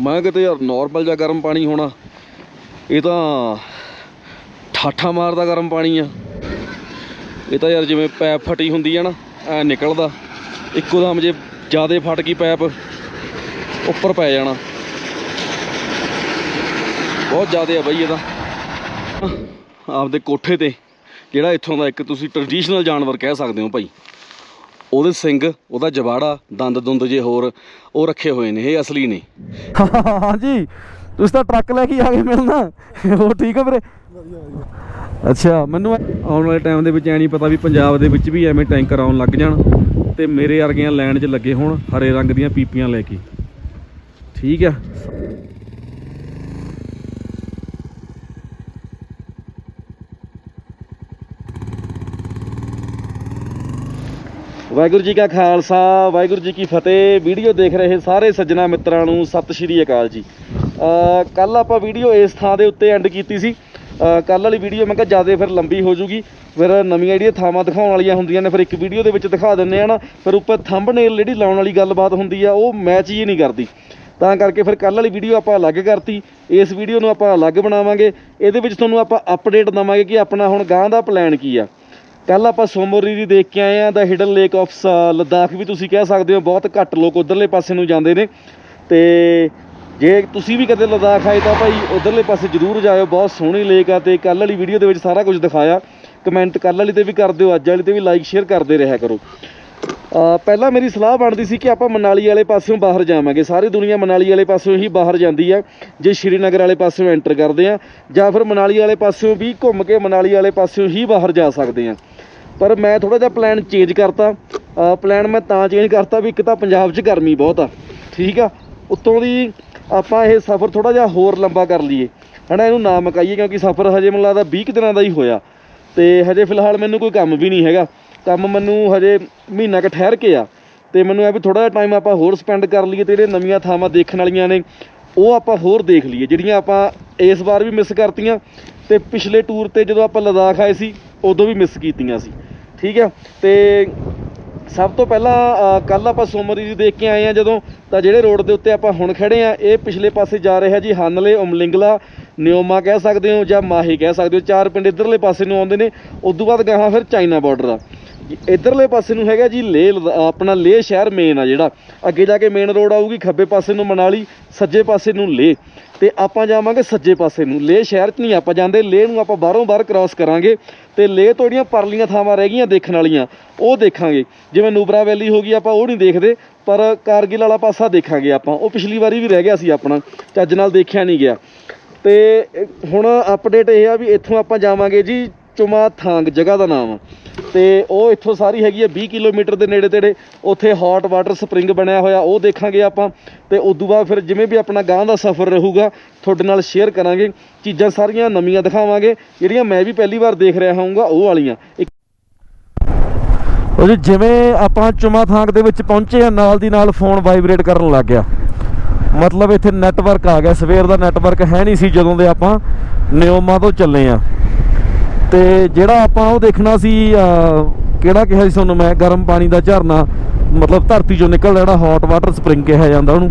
ਮੈਂ ਕਿਤੇ ਯਾਰ ਨਾਰਮਲ ਜਿਹਾ ਗਰਮ ਪਾਣੀ ਹੋਣਾ। ਇਹ ਤਾਂ ਠਾਠਾ ਮਾਰਦਾ ਗਰਮ ਪਾਣੀ ਆ। ਇਹ ਤਾਂ ਯਾਰ ਜਿਵੇਂ ਪੈਪ ਫਟੀ ਹੁੰਦੀ ਆ ਨਾ, ਐ ਨਿਕਲਦਾ। ਇੱਕੋ ਦਮ ਜੇ ਜਿਆਦੇ ਫਟ ਗਈ ਪੈਪ, ਉੱਪਰ ਪੈ ਜਾਣਾ। ਬਹੁਤ ਜ਼ਿਆਦੇ ਆ ਬਈ ਇਹਦਾ ਆਪਦੇ ਕੋਠੇ ਤੇ, ਜਿਹੜਾ ਇੱਥੋਂ ਦਾ ਇੱਕ ਤੁਸੀਂ ਟ੍ਰੈਡੀਸ਼ਨਲ ਜਾਨਵਰ ਕਹਿ ਸਕਦੇ ਹੋ ਭਾਈ। ਉਹਦੇ ਸਿੰਘ ਉਹਦਾ ਜਵਾੜਾ ਦੰਦ ਦੁੰਦ ਜੇ ਹੋਰ ਉਹ ਰੱਖੇ ਹੋਏ ਨੇ ਇਹ ਅਸਲੀ ਨੇ। ਹਾਂਜੀ ਤੁਸੀਂ ਤਾਂ ਟਰੱਕ ਲੈ ਕੇ ਆ ਗਏ ਮਿਲਣਾ। ਉਹ ਠੀਕ ਹੈ ਵੀਰੇ? ਅੱਛਾ ਮੈਨੂੰ ਆਉਣ ਵਾਲੇ ਟਾਈਮ ਦੇ ਵਿੱਚ ਐ ਨਹੀਂ ਪਤਾ ਵੀ ਪੰਜਾਬ ਦੇ ਵਿੱਚ ਵੀ ਐਵੇਂ ਟੈਂਕਰ ਆਉਣ ਲੱਗ ਜਾਣ ਤੇ ਮੇਰੇ ਵਰਗੀਆਂ ਲਾਈਨ 'ਚ ਲੱਗੇ ਹੋਣ ਹਰੇ ਰੰਗ ਦੀਆਂ ਪੀਪੀਆਂ ਲੈ ਕੇ। ਠੀਕ ਆ? ਵਾਹਿਗੁਰੂ ਜੀ ਕਾ ਖਾਲਸਾ, ਵਾਹਿਗੁਰੂ ਜੀ ਕੀ ਫਤਿਹ। ਵੀਡੀਓ ਦੇਖ ਰਹੇ ਸਾਰੇ ਸੱਜਣਾ ਮਿੱਤਰਾਂ ਨੂੰ ਸਤਿ ਸ਼੍ਰੀ ਅਕਾਲ ਜੀ। ਕੱਲ ਆਪਾਂ ਵੀਡੀਓ ਇਸ ਥਾਂ ਦੇ ਉੱਤੇ ਐਂਡ ਕੀਤੀ ਸੀ। ਕੱਲ ਵਾਲੀ ਵੀਡੀਓ ਮੈਂ ਕਿਹਾ ਜ਼ਿਆਦਾ ਫਿਰ ਲੰਬੀ ਹੋ ਜੂਗੀ। ਫਿਰ ਨਵੀਆਂ ਜਿਹੜੀਆਂ ਥਾਵਾਂ ਦਿਖਾਉਣ ਵਾਲੀਆਂ ਹੁੰਦੀਆਂ ਨੇ, ਫਿਰ ਇੱਕ ਵੀਡੀਓ ਦੇ ਵਿੱਚ ਦਿਖਾ ਦਿੰਨੇ ਆ ਨਾ। ਫਿਰ ਉੱਪਰ ਥੰਬਨੇਲ ਜਿਹੜੀ ਲਾਉਣ ਵਾਲੀ ਗੱਲਬਾਤ ਹੁੰਦੀ ਆ, ਉਹ ਮੈਚ ਹੀ ਨਹੀਂ ਕਰਦੀ। ਤਾਂ ਕਰਕੇ ਫਿਰ ਕੱਲ ਵਾਲੀ ਵੀਡੀਓ ਆਪਾਂ ਅਲੱਗ ਕਰਤੀ। ਇਸ ਵੀਡੀਓ ਨੂੰ ਆਪਾਂ ਅਲੱਗ ਬਣਾਵਾਂਗੇ। ਇਹਦੇ ਵਿੱਚ ਤੁਹਾਨੂੰ ਆਪਾਂ ਅਪਡੇਟ ਦਵਾਂਗੇ ਕਿ ਆਪਣਾ ਹੁਣ ਗਾਂ ਦਾ ਪਲਾਨ ਕੀ ਆ। ਕੱਲ ਆਪਾਂ ਸੋਮੋਰੀ ਦੀ ਦੇਖ ਕੇ ਆਏ ਆ the hidden lake of Ladakh ਵੀ ਤੁਸੀਂ ਕਹਿ ਸਕਦੇ ਹੋ ਬਹੁਤ ਘੱਟ ਲੋਕ ਉਧਰਲੇ ਪਾਸੇ ਨੂੰ ਜਾਂਦੇ ਨੇ। ਤੇ ਜੇ ਤੁਸੀਂ ਵੀ ਕਦੇ ਲਦਾਖ ਆਏ ਤਾਂ ਭਾਈ ਉਧਰਲੇ ਪਾਸੇ ਜ਼ਰੂਰ ਜਾਇਓ, ਬਹੁਤ ਸੋਹਣੀ ਲੇਕ ਆ ਤੇ ਕੱਲ ਵਾਲੀ ਵੀਡੀਓ ਦੇ ਵਿੱਚ ਸਾਰਾ ਕੁਝ ਦਿਖਾਇਆ। ਕਮੈਂਟ ਕੱਲ ਵਾਲੀ ਤੇ ਵੀ ਕਰ ਦਿਓ, ਅੱਜ ਵਾਲੀ ਤੇ ਵੀ ਲਾਈਕ ਸ਼ੇਅਰ ਕਰਦੇ ਰਿਹਾ ਕਰੋ। ਪਹਿਲਾਂ ਮੇਰੀ ਸਲਾਹ ਬਣਦੀ ਸੀ ਕਿ ਆਪਾਂ ਮਨਾਲੀ ਵਾਲੇ ਪਾਸਿਓਂ ਬਾਹਰ ਜਾਵਾਂਗੇ। ਸਾਰੀ ਦੁਨੀਆ ਮਨਾਲੀ ਵਾਲੇ ਪਾਸਿਓਂ ਹੀ ਬਾਹਰ ਜਾਂਦੀ ਆ। ਜੇ ਸ਼੍ਰੀਨਗਰ ਵਾਲੇ ਪਾਸਿਓਂ ਐਂਟਰ ਕਰਦੇ ਆ ਜਾਂ ਫਿਰ ਮਨਾਲੀ ਵਾਲੇ ਪਾਸਿਓਂ ਵੀ ਘੁੰਮ ਕੇ ਮਨਾਲੀ ਵਾਲੇ ਪਾਸਿਓਂ ਹੀ ਬਾਹਰ ਜਾ ਸਕਦੇ ਆ। ਪਰ ਮੈਂ ਥੋੜਾ ਜਿਹਾ ਪਲਾਨ ਚੇਂਜ ਕਰਤਾ। ਪਲਾਨ ਮੈਂ ਤਾਂ ਚੇਂਜ ਕਰਤਾ ਵੀ ਇੱਕ ਤਾਂ ਪੰਜਾਬ 'ਚ ਗਰਮੀ ਬਹੁਤ ਆ, ਠੀਕ ਆ? ਉੱਤੋਂ ਦੀ ਆਪਾਂ ਇਹ ਸਫ਼ਰ ਥੋੜਾ ਜਿਹਾ ਹੋਰ ਲੰਬਾ ਕਰ ਲਈਏ। ਹਨਾ, ਇਹਨੂੰ ਨਾ ਮਕਾਈਏ ਕਿਉਂਕਿ ਸਫ਼ਰ ਹਜੇ ਮੈਨੂੰ ਲੱਗਦਾ 20 ਕੁ ਦਿਨਾਂ ਦਾ ਹੀ ਹੋਇਆ। ਤੇ ਹਜੇ ਫਿਲਹਾਲ ਮੈਨੂੰ ਕੋਈ ਕੰਮ ਵੀ ਨਹੀਂ ਹੈਗਾ। ਕੰਮ ਮੈਨੂੰ ਹਜੇ ਮਹੀਨਾ ਕੁ ਠਹਿਰ ਕੇ ਆ। ਤੇ ਮੈਨੂੰ ਇਹ ਵੀ ਥੋੜਾ ਜਿਹਾ ਟਾਈਮ ਆਪਾਂ ਹੋਰ ਸਪੈਂਡ ਕਰ ਲਈਏ ਤੇ ਜਿਹੜੇ ਨਵੀਆਂ ਥਾਵਾਂ ਦੇਖਣ ਵਾਲੀਆਂ ਨੇ, ਉਹ ਆਪਾਂ ਹੋਰ ਦੇਖ ਲਈਏ। ਜਿਹੜੀਆਂ ਆਪਾਂ ਇਸ ਵਾਰ ਵੀ ਮਿਸ ਕਰਤੀਆਂ ਤੇ ਪਿਛਲੇ ਟੂਰ ਤੇ ਜਦੋਂ ਆਪਾਂ ਲਦਾਖ ਆਏ ਸੀ, ਉਦੋਂ ਵੀ ਮਿਸ ਕੀਤੀਆਂ ਸੀ। ਠੀਕ ਹੈ? ਤੇ ਸਭ ਤੋਂ ਪਹਿਲਾਂ ਕੱਲ ਆਪਾਂ ਸੋਮਰੀ ਜੀ ਦੇਖ ਕੇ ਆਏ ਆ ਜਦੋਂ ਤਾਂ ਜਿਹੜੇ ਰੋਡ ਦੇ ਉੱਤੇ ਆਪਾਂ ਹੁਣ ਖੜੇ ਆ ਇਹ ਪਿਛਲੇ ਪਾਸੇ ਜਾ ਰਿਹਾ ਜੀ ਹਨਲੇ, ਉਮਲਿੰਗਲਾ, ਨਿਓਮਾ ਕਹਿ ਸਕਦੇ ਹੋ ਜਾਂ ਮਾਹੀ ਕਹਿ ਸਕਦੇ ਹੋ, ਚਾਰ ਪਿੰਡ ਇਧਰਲੇ ਪਾਸੇ ਨੂੰ ਆਉਂਦੇ ਨੇ ਉਸ ਤੋਂ ਬਾਅਦ ਗਾਹਾਂ ਫਿਰ ਚਾਈਨਾ ਬਾਰਡਰ ਆ ਇਧਰਲੇ ਪਾਸੇ ਨੂੰ ਹੈਗਾ ਜੀ ਲੇਹ ਆਪਣਾ ਲੇਹ ਸ਼ਹਿਰ ਮੇਨ ਆ ਜਿਹੜਾ। ਅੱਗੇ ਜਾ ਕੇ ਮੇਨ ਰੋਡ ਆਊਗੀ, ਖੱਬੇ ਪਾਸੇ ਨੂੰ ਮਨਾਲੀ, ਸੱਜੇ ਪਾਸੇ ਨੂੰ ਲੇਹ। ਤੇ ਆਪਾਂ ਜਾਵਾਂਗੇ ਸੱਜੇ ਪਾਸੇ ਨੂੰ। ਲੇਹ ਸ਼ਹਿਰ 'ਚ ਨਹੀਂ ਆਪਾਂ ਜਾਂਦੇ, ਲੇਹ ਨੂੰ ਆਪਾਂ ਬਾਹਰੋਂ ਬਾਹਰ ਕ੍ਰਾਸ ਕਰਾਂਗੇ। ਤੇ ਲੇਹ ਤੋਂ ਜਿਹੜੀਆਂ ਪਰਲੀਆਂ ਥਾਵਾਂ ਰਹਿ ਗਈਆਂ ਦੇਖਣ ਵਾਲੀਆਂ, ਉਹ ਦੇਖਾਂਗੇ। ਜਿਵੇਂ ਨੂਬਰਾ ਵੈਲੀ ਹੋ ਗਈ, ਆਪਾਂ ਉਹ ਨਹੀਂ ਦੇਖਦੇ, ਪਰ ਕਾਰਗਿਲ ਵਾਲਾ ਪਾਸਾ ਦੇਖਾਂਗੇ ਆਪਾਂ। ਉਹ ਪਿਛਲੀ ਵਾਰੀ ਵੀ ਰਹਿ ਗਿਆ ਸੀ ਆਪਣਾ, ਚੱਜ ਨਾਲ ਦੇਖਿਆ ਨਹੀਂ ਗਿਆ। ਤੇ, ਹੁਣ ਅਪਡੇਟ ਇਹ ਆ ਵੀ ਇੱਥੋਂ ਆਪਾਂ ਜਾਵਾਂਗੇ ਜੀ ਚੁਮਾ ਥਾਂਗ, ਜਗ੍ਹਾ ਦਾ ਨਾਮ। ਆ ਤੇ ਉਹ ਇੱਥੋਂ ਸਾਰੀ ਹੈਗੀ ਆ 20 ਕਿਲੋਮੀਟਰ ਦੇ ਨੇੜੇ ਤੇੜੇ। ਉੱਥੇ ਹੌਟ ਵਾਟਰ ਸਪ੍ਰਿੰਗ ਬਣਿਆ ਹੋਇਆ, ਉਹ ਦੇਖਾਂਗੇ ਆਪਾਂ। ਤੇ ਉਦੋਂ ਬਾਅਦ ਫਿਰ ਜਿਵੇਂ ਵੀ ਆਪਣਾ ਗਾਂ ਦਾ ਸਫ਼ਰ ਰਹੂਗਾ, ਤੁਹਾਡੇ ਨਾਲ ਸ਼ੇਅਰ ਕਰਾਂਗੇ। ਚੀਜ਼ਾਂ ਸਾਰੀਆਂ ਨਵੀਆਂ ਦਿਖਾਵਾਂਗੇ। ਜਿਹੜੀਆਂ ਮੈਂ ਵੀ ਪਹਿਲੀ ਵਾਰ ਦੇਖ ਰਿਹਾ ਹੋਊਂਗਾ ਉਹ ਵਾਲੀਆਂ। ਉਹ ਜੀ ਜਿਵੇਂ ਆਪਾਂ ਚੁਮਾ ਥਾਂਗ ਦੇ ਵਿੱਚ ਪਹੁੰਚੇ ਆ, ਨਾਲ ਦੀ ਨਾਲ ਫੋਨ ਵਾਈਬ੍ਰੇਟ ਕਰਨ ਲੱਗ ਗਿਆ। ਮਤਲਬ ਇੱਥੇ ਨੈਟਵਰਕ ਆ ਗਿਆ। ਸਵੇਰ ਦਾ ਨੈਟਵਰਕ ਹੈ ਨਹੀਂ ਸੀ ਜਦੋਂ ਦੇ ਆਪਾਂ ਨਿਓਮਾ ਤੋਂ ਚੱਲੇ ਆ। ਤੇ ਜਿਹੜਾ ਆਪਾਂ ਉਹ ਦੇਖਣਾ ਸੀ ਕਿਹੜਾ ਕਿਹਾ ਸੀ ਤੁਹਾਨੂੰ ਮੈਂ ਗਰਮ ਪਾਣੀ ਦਾ ਝਰਨਾ ਮਤਲਬ ਧਰਤੀ ਚੋਂ ਨਿਕਲਦਾ ਜਿਹੜਾ ਹੌਟ ਵਾਟਰ ਸਪ੍ਰਿੰਗ ਕਿਹਾ ਜਾਂਦਾ ਉਹਨੂੰ।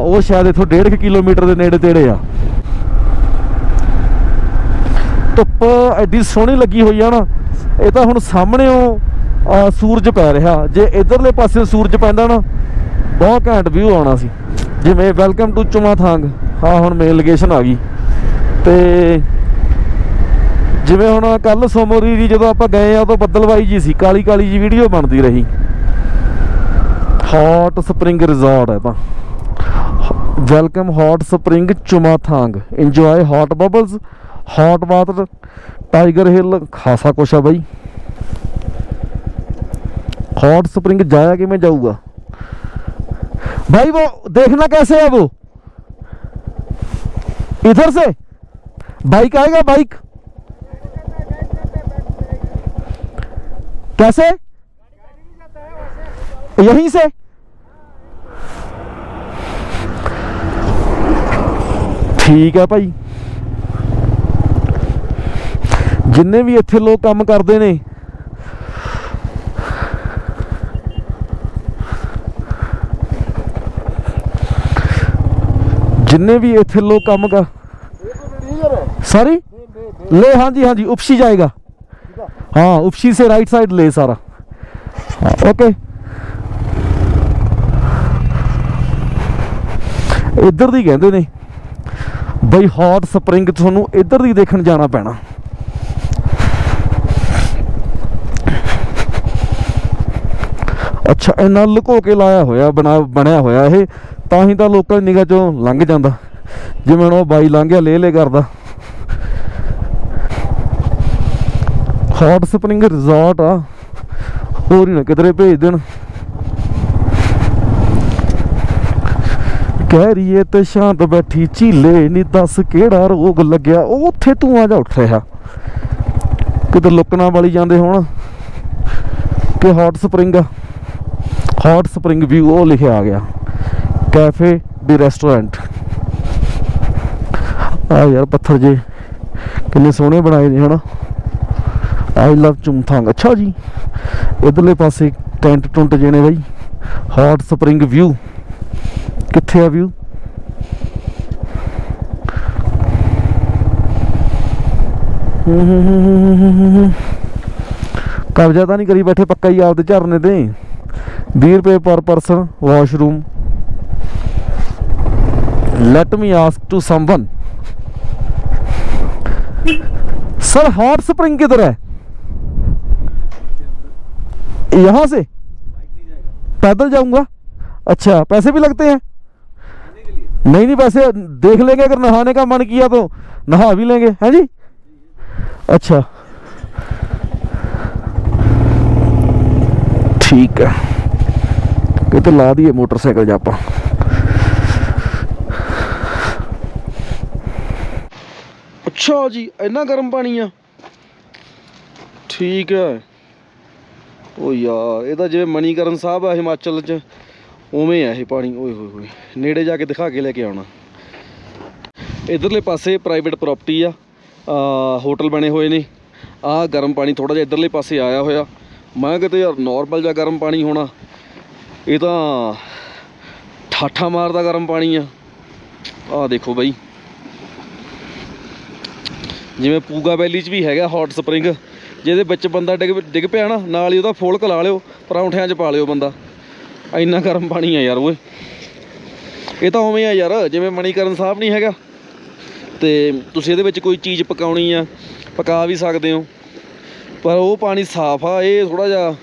ਉਹ ਸ਼ਾਇਦ ਇੱਥੋਂ 1.5 ਕਿਲੋਮੀਟਰ ਦੇ ਨੇੜੇ ਤੇੜੇ ਆ। ਧੁੱਪ ਐਡੀ ਸੋਹਣੀ ਲੱਗੀ ਹੋਈ ਆ ਨਾ ਇਹ ਤਾਂ ਹੁਣ ਸਾਹਮਣੇੋਂ ਅਹ, ਸੂਰਜ ਪੈ ਰਿਹਾ। ਜੇ ਇਧਰਲੇ ਪਾਸੇ ਸੂਰਜ ਪੈਂਦਾ ਨਾ ਬਹੁਤ ਘੈਂਟ ਵਿਊ ਆਉਣਾ ਸੀ। ਜਿਵੇਂ ਵੈਲਕਮ ਟੂ ਚੁਮਾਥਾਂਗ। ਹਾਂ ਹੁਣ ਮੇਨ ਲੋਕੇਸ਼ਨ ਆ ਗਈ। ਤੇ ਜਿਵੇਂ ਹੁਣ ਕੱਲ ਸੋਮੋਰੀ ਦੀ ਜਦੋਂ ਆਪਾਂ ਗਏ ਆ ਉਦੋਂ ਬੱਦਲਵਾਈ ਜੀ ਸੀ ਕਾਲੀ ਕਾਲੀ ਜੀ ਵੀਡੀਓ ਬਣਦੀ ਰਹੀ ਹੌਟ ਸਪ੍ਰਿੰਗ ਰਿਜ਼ੋਰਟ ਹੈ ਤਾਂ welcome hot spring Chumathang enjoy hot bubbles hot water Tiger Hill ਖਾਸਾ ਕੁਛ ਆ ਬਾਈ हॉट स्प्रिंग जाया कि मैं जाऊंगा भाई वो देखना कैसे है वो इधर से बाइक आएगा बाइक कैसे यहीं से ਠੀਕ ਹੈ ਭਾਈ ਜਿੰਨੇ ਵੀ ਇੱਥੇ ਲੋਕ ਕੰਮ ਕਰਦੇ ਨੇ जितने भी ਇੱਥੇ ਲੋਕ ਕੰਮ ਕਰ सॉरी ले हाँ जी हाँ जी उपसी जाएगा हाँ उपसी से राइट साइड ले सारा हाँ, ओके ਇੱਧਰ ਦੀ ਕਹਿੰਦੇ ਨੇ ਬਈ ਹੌਟ ਸਪਰਿੰਗ ਤੁਹਾਨੂੰ ਇੱਧਰ ਦੀ ਦੇਖਣ ਜਾਣਾ ਪੈਣਾ ਅੱਛਾ ਇਹਨਾਂ ਲੁਕੋ ਕੇ ਲਾਇਆ ਹੋਇਆ ਬਣਾ ਬਣਿਆ ਹੋਇਆ ਇਹ ਤਾਂ ਹੀ ਤਾਂ ਲੋਕਾਂ ਦੀ ਨਿਗਾਹ ਚੋਂ ਲੰਘ ਜਾਂਦਾ ਜਿਵੇਂ ਹੁਣ ਉਹ ਬਾਈ ਲੰਘ ਗਿਆ ਲੇ ਲੇ ਕਰਦਾ ਹੌਟ ਸਪਰਿੰਗ ਰਿਜ਼ੋਰਟ ਆ। ਹੋਰ ਹੀ ਨਾ ਕਿਧਰੇ ਭੇਜ ਦੇਣ। ਕਹਿ ਰਹੀ ਏ ਤੇ ਸ਼ਾਂਤ ਬੈਠੀ ਝੀਲੇ, ਨੀ ਦੱਸ ਕਿਹੜਾ ਰੋਗ ਲੱਗਿਆ। ਉਹ ਉੱਥੇ ਤੂੰ ਆ ਜਾ ਉੱਠ ਰਿਹਾ ਕਿਤੇ ਲੁਕਣਾ ਵਾਲੀ ਜਾਂਦੇ ਹੋਣ। ਕਿ hot spring hot spring view ਉਹ ਲਿਖਿਆ ਆ ਗਿਆ। ਕੈਫੇ ਦੀ ਰੈਸਟੋਰੈਂਟ ਆ ਯਾਰ ਪੱਥਰ ਜੇ। ਕਿੰਨੇ ਸੋਹਣੇ ਬਣਾਏ ਨੇ, ਹਨਾ। ਆਈ ਲਵ ਚੁੰਥਾਂਗ ਅੱਛਾ ਜੀ। ਇਧਰਲੇ ਪਾਸੇ ਟੈਂਟ ਟੁੰਟ ਜਣੇ ਬਾਈ। ਹੌਟ ਸਪ੍ਰਿੰਗ ਵਿਊ ਕਿੱਥੇ ਆ ਵਿਊ ਕਬਜ਼ਾ ਤਾਂ ਨਹੀਂ ਕਰੀ ਬੈਠੇ ਪੱਕਾ ਹੀ ਆਪਦੇ ਝਰਨੇ ਤੇ। 20 ਰੁਪਏ per person washroom. Let me ask to someone sir hot spring ਕਿਧਰ ਹੈ? यहाँ से? पैदल जाऊँगा। अच्छा पैसे भी लगते हैं? नहीं नहीं, पैसे देख लेंगे अगर नहाने का मन किया तो। नहा भी लेंगे, है जी? अच्छा। ठीक है। कितने तो ला दिए मोटरसाइकिल जाप अच्छा जी इना गर्म पानी है। ठीक है। ਓ ਯਾਰ, ਇਹ ਤਾਂ ਜਿਵੇਂ ਮਨੀਕਰਨ ਸਾਹਿਬ ਆ ਹਿਮਾਚਲ ਚ, ਉਵੇਂ ਆ ਇਹ ਪਾਣੀ। ਓਏ ਹੋਏ ਹੋਏ, ਨੇੜੇ ਜਾ ਕੇ ਦਿਖਾ ਕੇ ਲੈ ਕੇ ਆਉਣਾ। ਇਧਰਲੇ ਪਾਸੇ ਪ੍ਰਾਈਵੇਟ ਪ੍ਰਾਪਰਟੀ ਆ ਹੋਟਲ ਬਣੇ ਹੋਏ ਨੇ। ਆ ਗਰਮ ਪਾਣੀ ਥੋੜਾ ਜਿਹਾ ਇਧਰਲੇ ਪਾਸੇ ਆਇਆ ਹੋਇਆ। ਮੈਂ ਕਿਤੇ ਯਾਰ ਨਾਰਮਲ ਜਿਹਾ ਗਰਮ ਪਾਣੀ ਹੋਣਾ। ਇਹ ਤਾਂ ਠਾਠਾ ਮਾਰਦਾ ਗਰਮ ਪਾਣੀ ਆ। ਆ ਦੇਖੋ ਬਾਈ। ਜਿਵੇਂ ਪੂਗਾ ਵੈਲੀ 'ਚ ਵੀ ਹੈਗਾ ਹੌਟ ਸਪਰਿੰਗ ਜਿਹਦੇ ਵਿੱਚ ਬੰਦਾ ਡਿੱਗ ਡਿੱਗ ਪਿਆ ਨਾ, ਨਾਲ ਹੀ ਉਹਦਾ ਫੋਲਕ ਲਾ ਲਿਓ ਪਰੌਂਠਿਆਂ 'ਚ ਪਾ ਲਿਓ ਬੰਦਾ। ਇੰਨਾ ਗਰਮ ਪਾਣੀ ਆ ਯਾਰ ਓਏ। ਇਹ ਤਾਂ ਉਵੇਂ ਆ ਯਾਰ, ਜਿਵੇਂ ਮਣੀਕਰਨ ਸਾਹਿਬ ਨਹੀਂ ਹੈਗਾ। ਤੇ ਤੁਸੀਂ ਇਹਦੇ ਵਿੱਚ ਕੋਈ ਚੀਜ਼ ਪਕਾਉਣੀ ਆ, ਪਕਾ ਵੀ ਸਕਦੇ ਹੋ। ਪਰ ਉਹ ਪਾਣੀ ਸਾਫ਼ ਆ, ਇਹ ਥੋੜਾ ਜਿਹਾ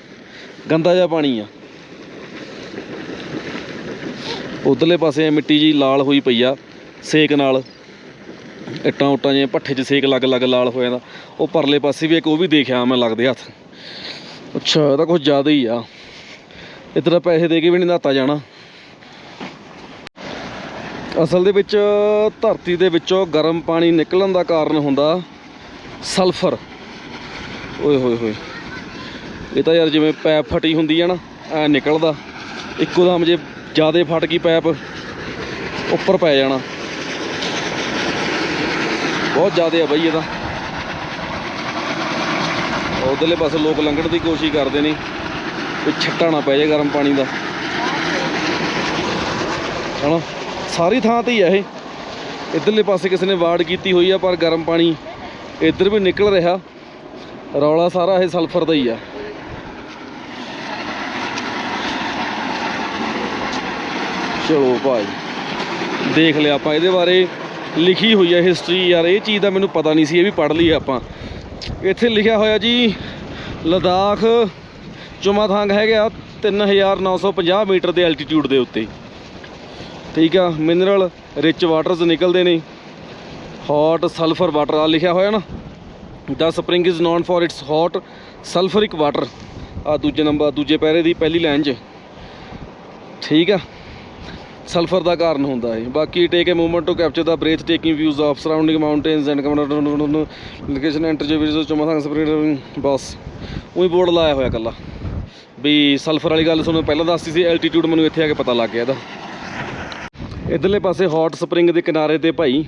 ਗੰਦਾ ਜਿਹਾ ਪਾਣੀ ਆ। ਉਧਰਲੇ ਪਾਸੇ ਮਿੱਟੀ ਜੀ ਲਾਲ ਹੋਈ ਪਈ ਆ, ਸੇਕ ਨਾਲ। ਇੱਟਾਂ ਉੱਟਾਂ ਜਿਵੇਂ ਭੱਠੇ 'ਚ ਸੇਕ ਲੱਗ ਲੱਗ ਲਾਲ ਹੋ ਜਾਂਦਾ। ਉਹ ਪਰਲੇ ਪਾਸੇ ਵੀ ਇੱਕ ਉਹ ਵੀ ਦੇਖਿਆ ਮੈਂ ਲੱਗਦੇ ਹੱਥ। ਅੱਛਾ, ਇਹ ਤਾਂ ਕੁਝ ਜ਼ਿਆਦਾ ਹੀ ਆ। ਇਤਨਾ ਪੈਸੇ ਦੇ ਕੇ ਵੀ ਨਹੀਂ ਨਹਾਤਾ ਜਾਣਾ। ਅਸਲ ਦੇ ਵਿੱਚ ਧਰਤੀ ਦੇ ਵਿੱਚੋਂ ਗਰਮ ਪਾਣੀ ਨਿਕਲਣ ਦਾ ਕਾਰਨ ਹੁੰਦਾ ਸਲਫਰ। ਓਏ ਹੋਏ ਹੋਏ। ਇਹ ਤਾਂ ਯਾਰ ਜਿਵੇਂ ਪੈਪ ਫਟੀ ਹੁੰਦੀ ਆ ਨਾ, ਐ ਨਿਕਲਦਾ। ਇੱਕੋ ਦਮ ਜੇ ਜਿਆਦੇ ਫਟ ਗਈ ਪੈਪ, ਉੱਪਰ ਪੈ ਜਾਣਾ। ਬਹੁਤ ਜ਼ਿਆਦਾ ਆ ਬਈ ਇਹਦਾ ਉਧਰਲੇ ਪਾਸੇ ਲੋਕ ਲੰਘਣ ਦੀ ਕੋਸ਼ਿਸ਼ ਕਰਦੇ ਨੇ। ਵੀ ਛੱਟਾ ਨਾ ਪੈ ਜਾਏ ਗਰਮ ਪਾਣੀ ਦਾ। ਹਨਾ? ਸਾਰੀ ਥਾਂ ਤੇ ਹੀ ਆ ਇਹ। ਇਧਰਲੇ ਪਾਸੇ ਕਿਸੇ ਨੇ ਵਾੜ ਕੀਤੀ ਹੋਈ ਆ, ਪਰ ਗਰਮ ਪਾਣੀ ਇੱਧਰ ਵੀ ਨਿਕਲ ਰਿਹਾ। ਰੌਲਾ ਸਾਰਾ ਇਹ ਸਲਫਰ ਦਾ ਹੀ ਆ। ਚਲੋ ਭਾਈ, ਦੇਖ ਲਿਆ ਆਪਾਂ ਇਹਦੇ ਬਾਰੇ। ਲਿਖੀ ਹੋਈ ਹੈ ਹਿਸਟਰੀ ਯਾਰ ਇਹ ਚੀਜ਼ ਦਾ ਮੈਨੂੰ ਪਤਾ ਨਹੀਂ ਸੀ, ਇਹ ਵੀ ਪੜ੍ਹ ਲਈ ਆਪਾਂ। ਇੱਥੇ ਲਿਖਿਆ ਹੋਇਆ ਜੀ, ਲਦਾਖ, ਚੁਮਾਥਾਂਗ ਹੈਗਾ 3950 ਮੀਟਰ ਦੇ ਐਲਟੀਟਿਊਡ ਦੇ ਉੱਤੇ। ਠੀਕ ਆ ਮਿਨਰਲ ਰਿਚ ਵਾਟਰਸ ਨਿਕਲਦੇ ਨੇ। ਹੌਟ ਸਲਫਰ ਵਾਟਰ ਆ ਲਿਖਿਆ ਹੋਇਆ ਨਾ। The spring is known for its hot sulphuric water ਆ ਦੂਜੇ ਨੰਬਰ ਦੂਜੇ ਪੈਰੇ ਦੀ ਪਹਿਲੀ ਲਾਈਨ 'ਚ। ਠੀਕ ਆ। ਸਲਫਰ ਦਾ ਕਾਰਨ ਹੁੰਦਾ ਹੈ। ਬਾਕੀ take a movement to capture the breathtaking views of surrounding mountains and location enter ਜੇ ਵਿਜ਼ਿਟ ਚਮਥਾਂਗ ਸਪਰਿੰਗ ਬਸ ਉਹੀ ਬੋਰਡ ਲਾਇਆ ਹੋਇਆ ਕੱਲਾ। ਵੀ ਸਲਫਰ ਵਾਲੀ ਗੱਲ ਤੁਹਾਨੂੰ ਪਹਿਲਾਂ ਦੱਸਤੀ ਸੀ ਐਲਟੀਟਿਊਡ ਮੈਨੂੰ ਇੱਥੇ ਆ ਕੇ ਪਤਾ ਲੱਗ ਗਿਆ ਇਹਦਾ। ਇਧਰਲੇ ਪਾਸੇ ਹੌਟ ਸਪਰਿੰਗ ਦੇ ਕਿਨਾਰੇ ਤੇ ਭਾਈ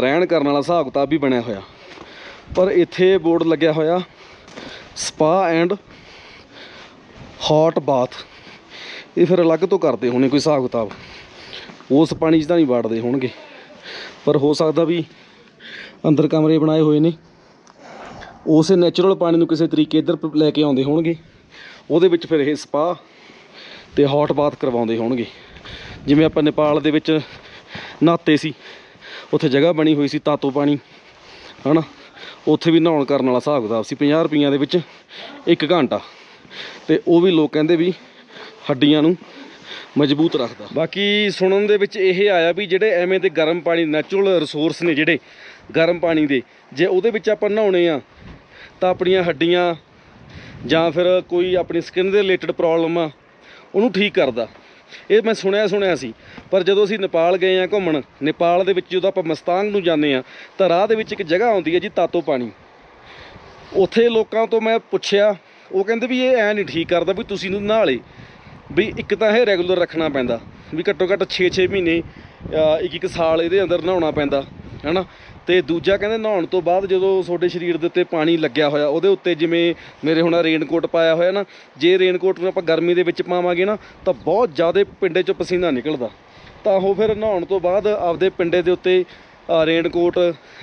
ਰਹਿਣ ਕਰਨ ਵਾਲਾ ਹਿਸਾਬ ਕਿਤਾਬ ਵੀ ਬਣਿਆ ਹੋਇਆ। ਪਰ ਇੱਥੇ ਬੋਰਡ ਲੱਗਿਆ ਹੋਇਆ ਸਪਾ ਐਂਡ ਹੌਟ ਬਾਥ ਇਹ ਫਿਰ ਅਲੱਗ ਤੋਂ ਕਰਦੇ ਹੋਣੇ ਕੋਈ ਹਿਸਾਬ ਕਿਤਾਬ। ਉਸ ਪਾਣੀ 'ਚ ਤਾਂ ਨਹੀਂ ਵੜਦੇ ਹੋਣਗੇ। ਪਰ ਹੋ ਸਕਦਾ ਵੀ ਅੰਦਰ ਕਮਰੇ ਬਣਾਏ ਹੋਏ ਨੇ। ਉਸੇ ਨੈਚੁਰਲ ਪਾਣੀ ਨੂੰ ਕਿਸੇ ਤਰੀਕੇ ਇੱਧਰ ਲੈ ਕੇ ਆਉਂਦੇ ਹੋਣਗੇ। ਉਹਦੇ ਵਿੱਚ ਫਿਰ ਇਹ ਸਪਾ ਤੇ ਹੌਟ ਬਾਥ ਕਰਵਾਉਂਦੇ ਹੋਣਗੇ। ਜਿਵੇਂ ਆਪਾਂ ਨੇਪਾਲ ਦੇ ਵਿੱਚ ਨਹਾਤੇ ਸੀ। ਉੱਥੇ ਜਗ੍ਹਾ ਬਣੀ ਹੋਈ ਸੀ ਤਾਤੋ ਪਾਣੀ। ਹਨਾ? ਉੱਥੇ ਵੀ ਨਹਾਉਣ ਕਰਨ ਵਾਲਾ ਹਿਸਾਬ ਕਿਤਾਬ ਸੀ। 50 ਰੁਪਈਆਂ ਦੇ ਵਿੱਚ 1 ਘੰਟਾ। ਤੇ ਉਹ ਵੀ ਲੋਕ ਕਹਿੰਦੇ ਵੀ ਹੱਡੀਆਂ ਨੂੰ ਮਜ਼ਬੂਤ ਰੱਖਦਾ। ਬਾਕੀ ਸੁਣਨ ਦੇ ਵਿੱਚ ਇਹ ਆਇਆ ਵੀ ਜਿਹੜੇ ਐਵੇਂ ਦੇ ਗਰਮ ਪਾਣੀ ਨੈਚੁਰਲ ਰਿਸੋਰਸ ਨੇ ਜਿਹੜੇ ਗਰਮ ਪਾਣੀ ਦੇ, ਜੇ ਉਹਦੇ ਵਿੱਚ ਆਪਾਂ ਨਹਾਉਣੇ ਆ, ਤਾਂ ਆਪਣੀਆਂ ਹੱਡੀਆਂ ਜਾਂ ਫਿਰ ਕੋਈ ਆਪਣੀ ਸਕਿਨ ਦੇ ਰਿਲੇਟਡ ਪ੍ਰੋਬਲਮ ਆ, ਉਹਨੂੰ ਠੀਕ ਕਰਦਾ। ਇਹ ਮੈਂ ਸੁਣਿਆ ਸੁਣਿਆ ਸੀ, ਪਰ ਜਦੋਂ ਅਸੀਂ ਨੇਪਾਲ ਗਏ ਆ ਘੁੰਮਣ, ਨੇਪਾਲ ਦੇ ਵਿੱਚ ਜਦੋਂ ਆਪਾਂ ਮਸਤਾਂਗ ਨੂੰ ਜਾਂਦੇ ਆ, ਤਾਂ ਰਾਹ ਦੇ ਵਿੱਚ ਇੱਕ ਜਗ੍ਹਾ ਆਉਂਦੀ ਹੈ ਜੀ ਤਾਤੋ ਪਾਣੀ। ਉੱਥੇ ਲੋਕਾਂ ਤੋਂ ਮੈਂ ਪੁੱਛਿਆ, ਉਹ ਕਹਿੰਦੇ ਵੀ ਇਹ ਐ ਨਹੀਂ ਠੀਕ ਕਰਦਾ ਵੀ ਤੁਸੀਂ ਨੂੰ ਨਾਲੇ ਵੀ ਇੱਕ ਤਾਂ ਇਹ ਰੈਗੂਲਰ ਰੱਖਣਾ ਪੈਂਦਾ ਵੀ ਘੱਟੋ ਘੱਟ 6-6 ਮਹੀਨੇ ਇੱਕ ਇੱਕ ਸਾਲ ਇਹਦੇ ਅੰਦਰ ਨਹਾਉਣਾ ਪੈਂਦਾ, ਹੈਨਾ? ਤੇ ਦੂਜਾ ਕਹਿੰਦੇ ਨਹਾਉਣ ਤੋਂ ਬਾਅਦ ਜਦੋਂ ਤੁਹਾਡੇ ਸਰੀਰ ਦੇ ਉੱਤੇ ਪਾਣੀ ਲੱਗਿਆ ਹੋਇਆ, ਉਹਦੇ ਉੱਤੇ ਜਿਵੇਂ ਮੇਰੇ ਹੁਣ ਰੇਨਕੋਟ ਪਾਇਆ ਹੋਇਆ ਨਾ, ਜੇ ਰੇਨਕੋਟ ਨੂੰ ਆਪਾਂ ਗਰਮੀ ਦੇ ਵਿੱਚ ਪਾਵਾਂਗੇ ਨਾ, ਤਾਂ ਬਹੁਤ ਜ਼ਿਆਦਾ ਪਿੰਡੇ 'ਚੋਂ ਪਸੀਨਾ ਨਿਕਲਦਾ। ਤਾਂ ਉਹ ਫਿਰ ਨਹਾਉਣ ਤੋਂ ਬਾਅਦ ਆਪਦੇ ਪਿੰਡੇ ਦੇ ਉੱਤੇ ਰੇਨਕੋਟ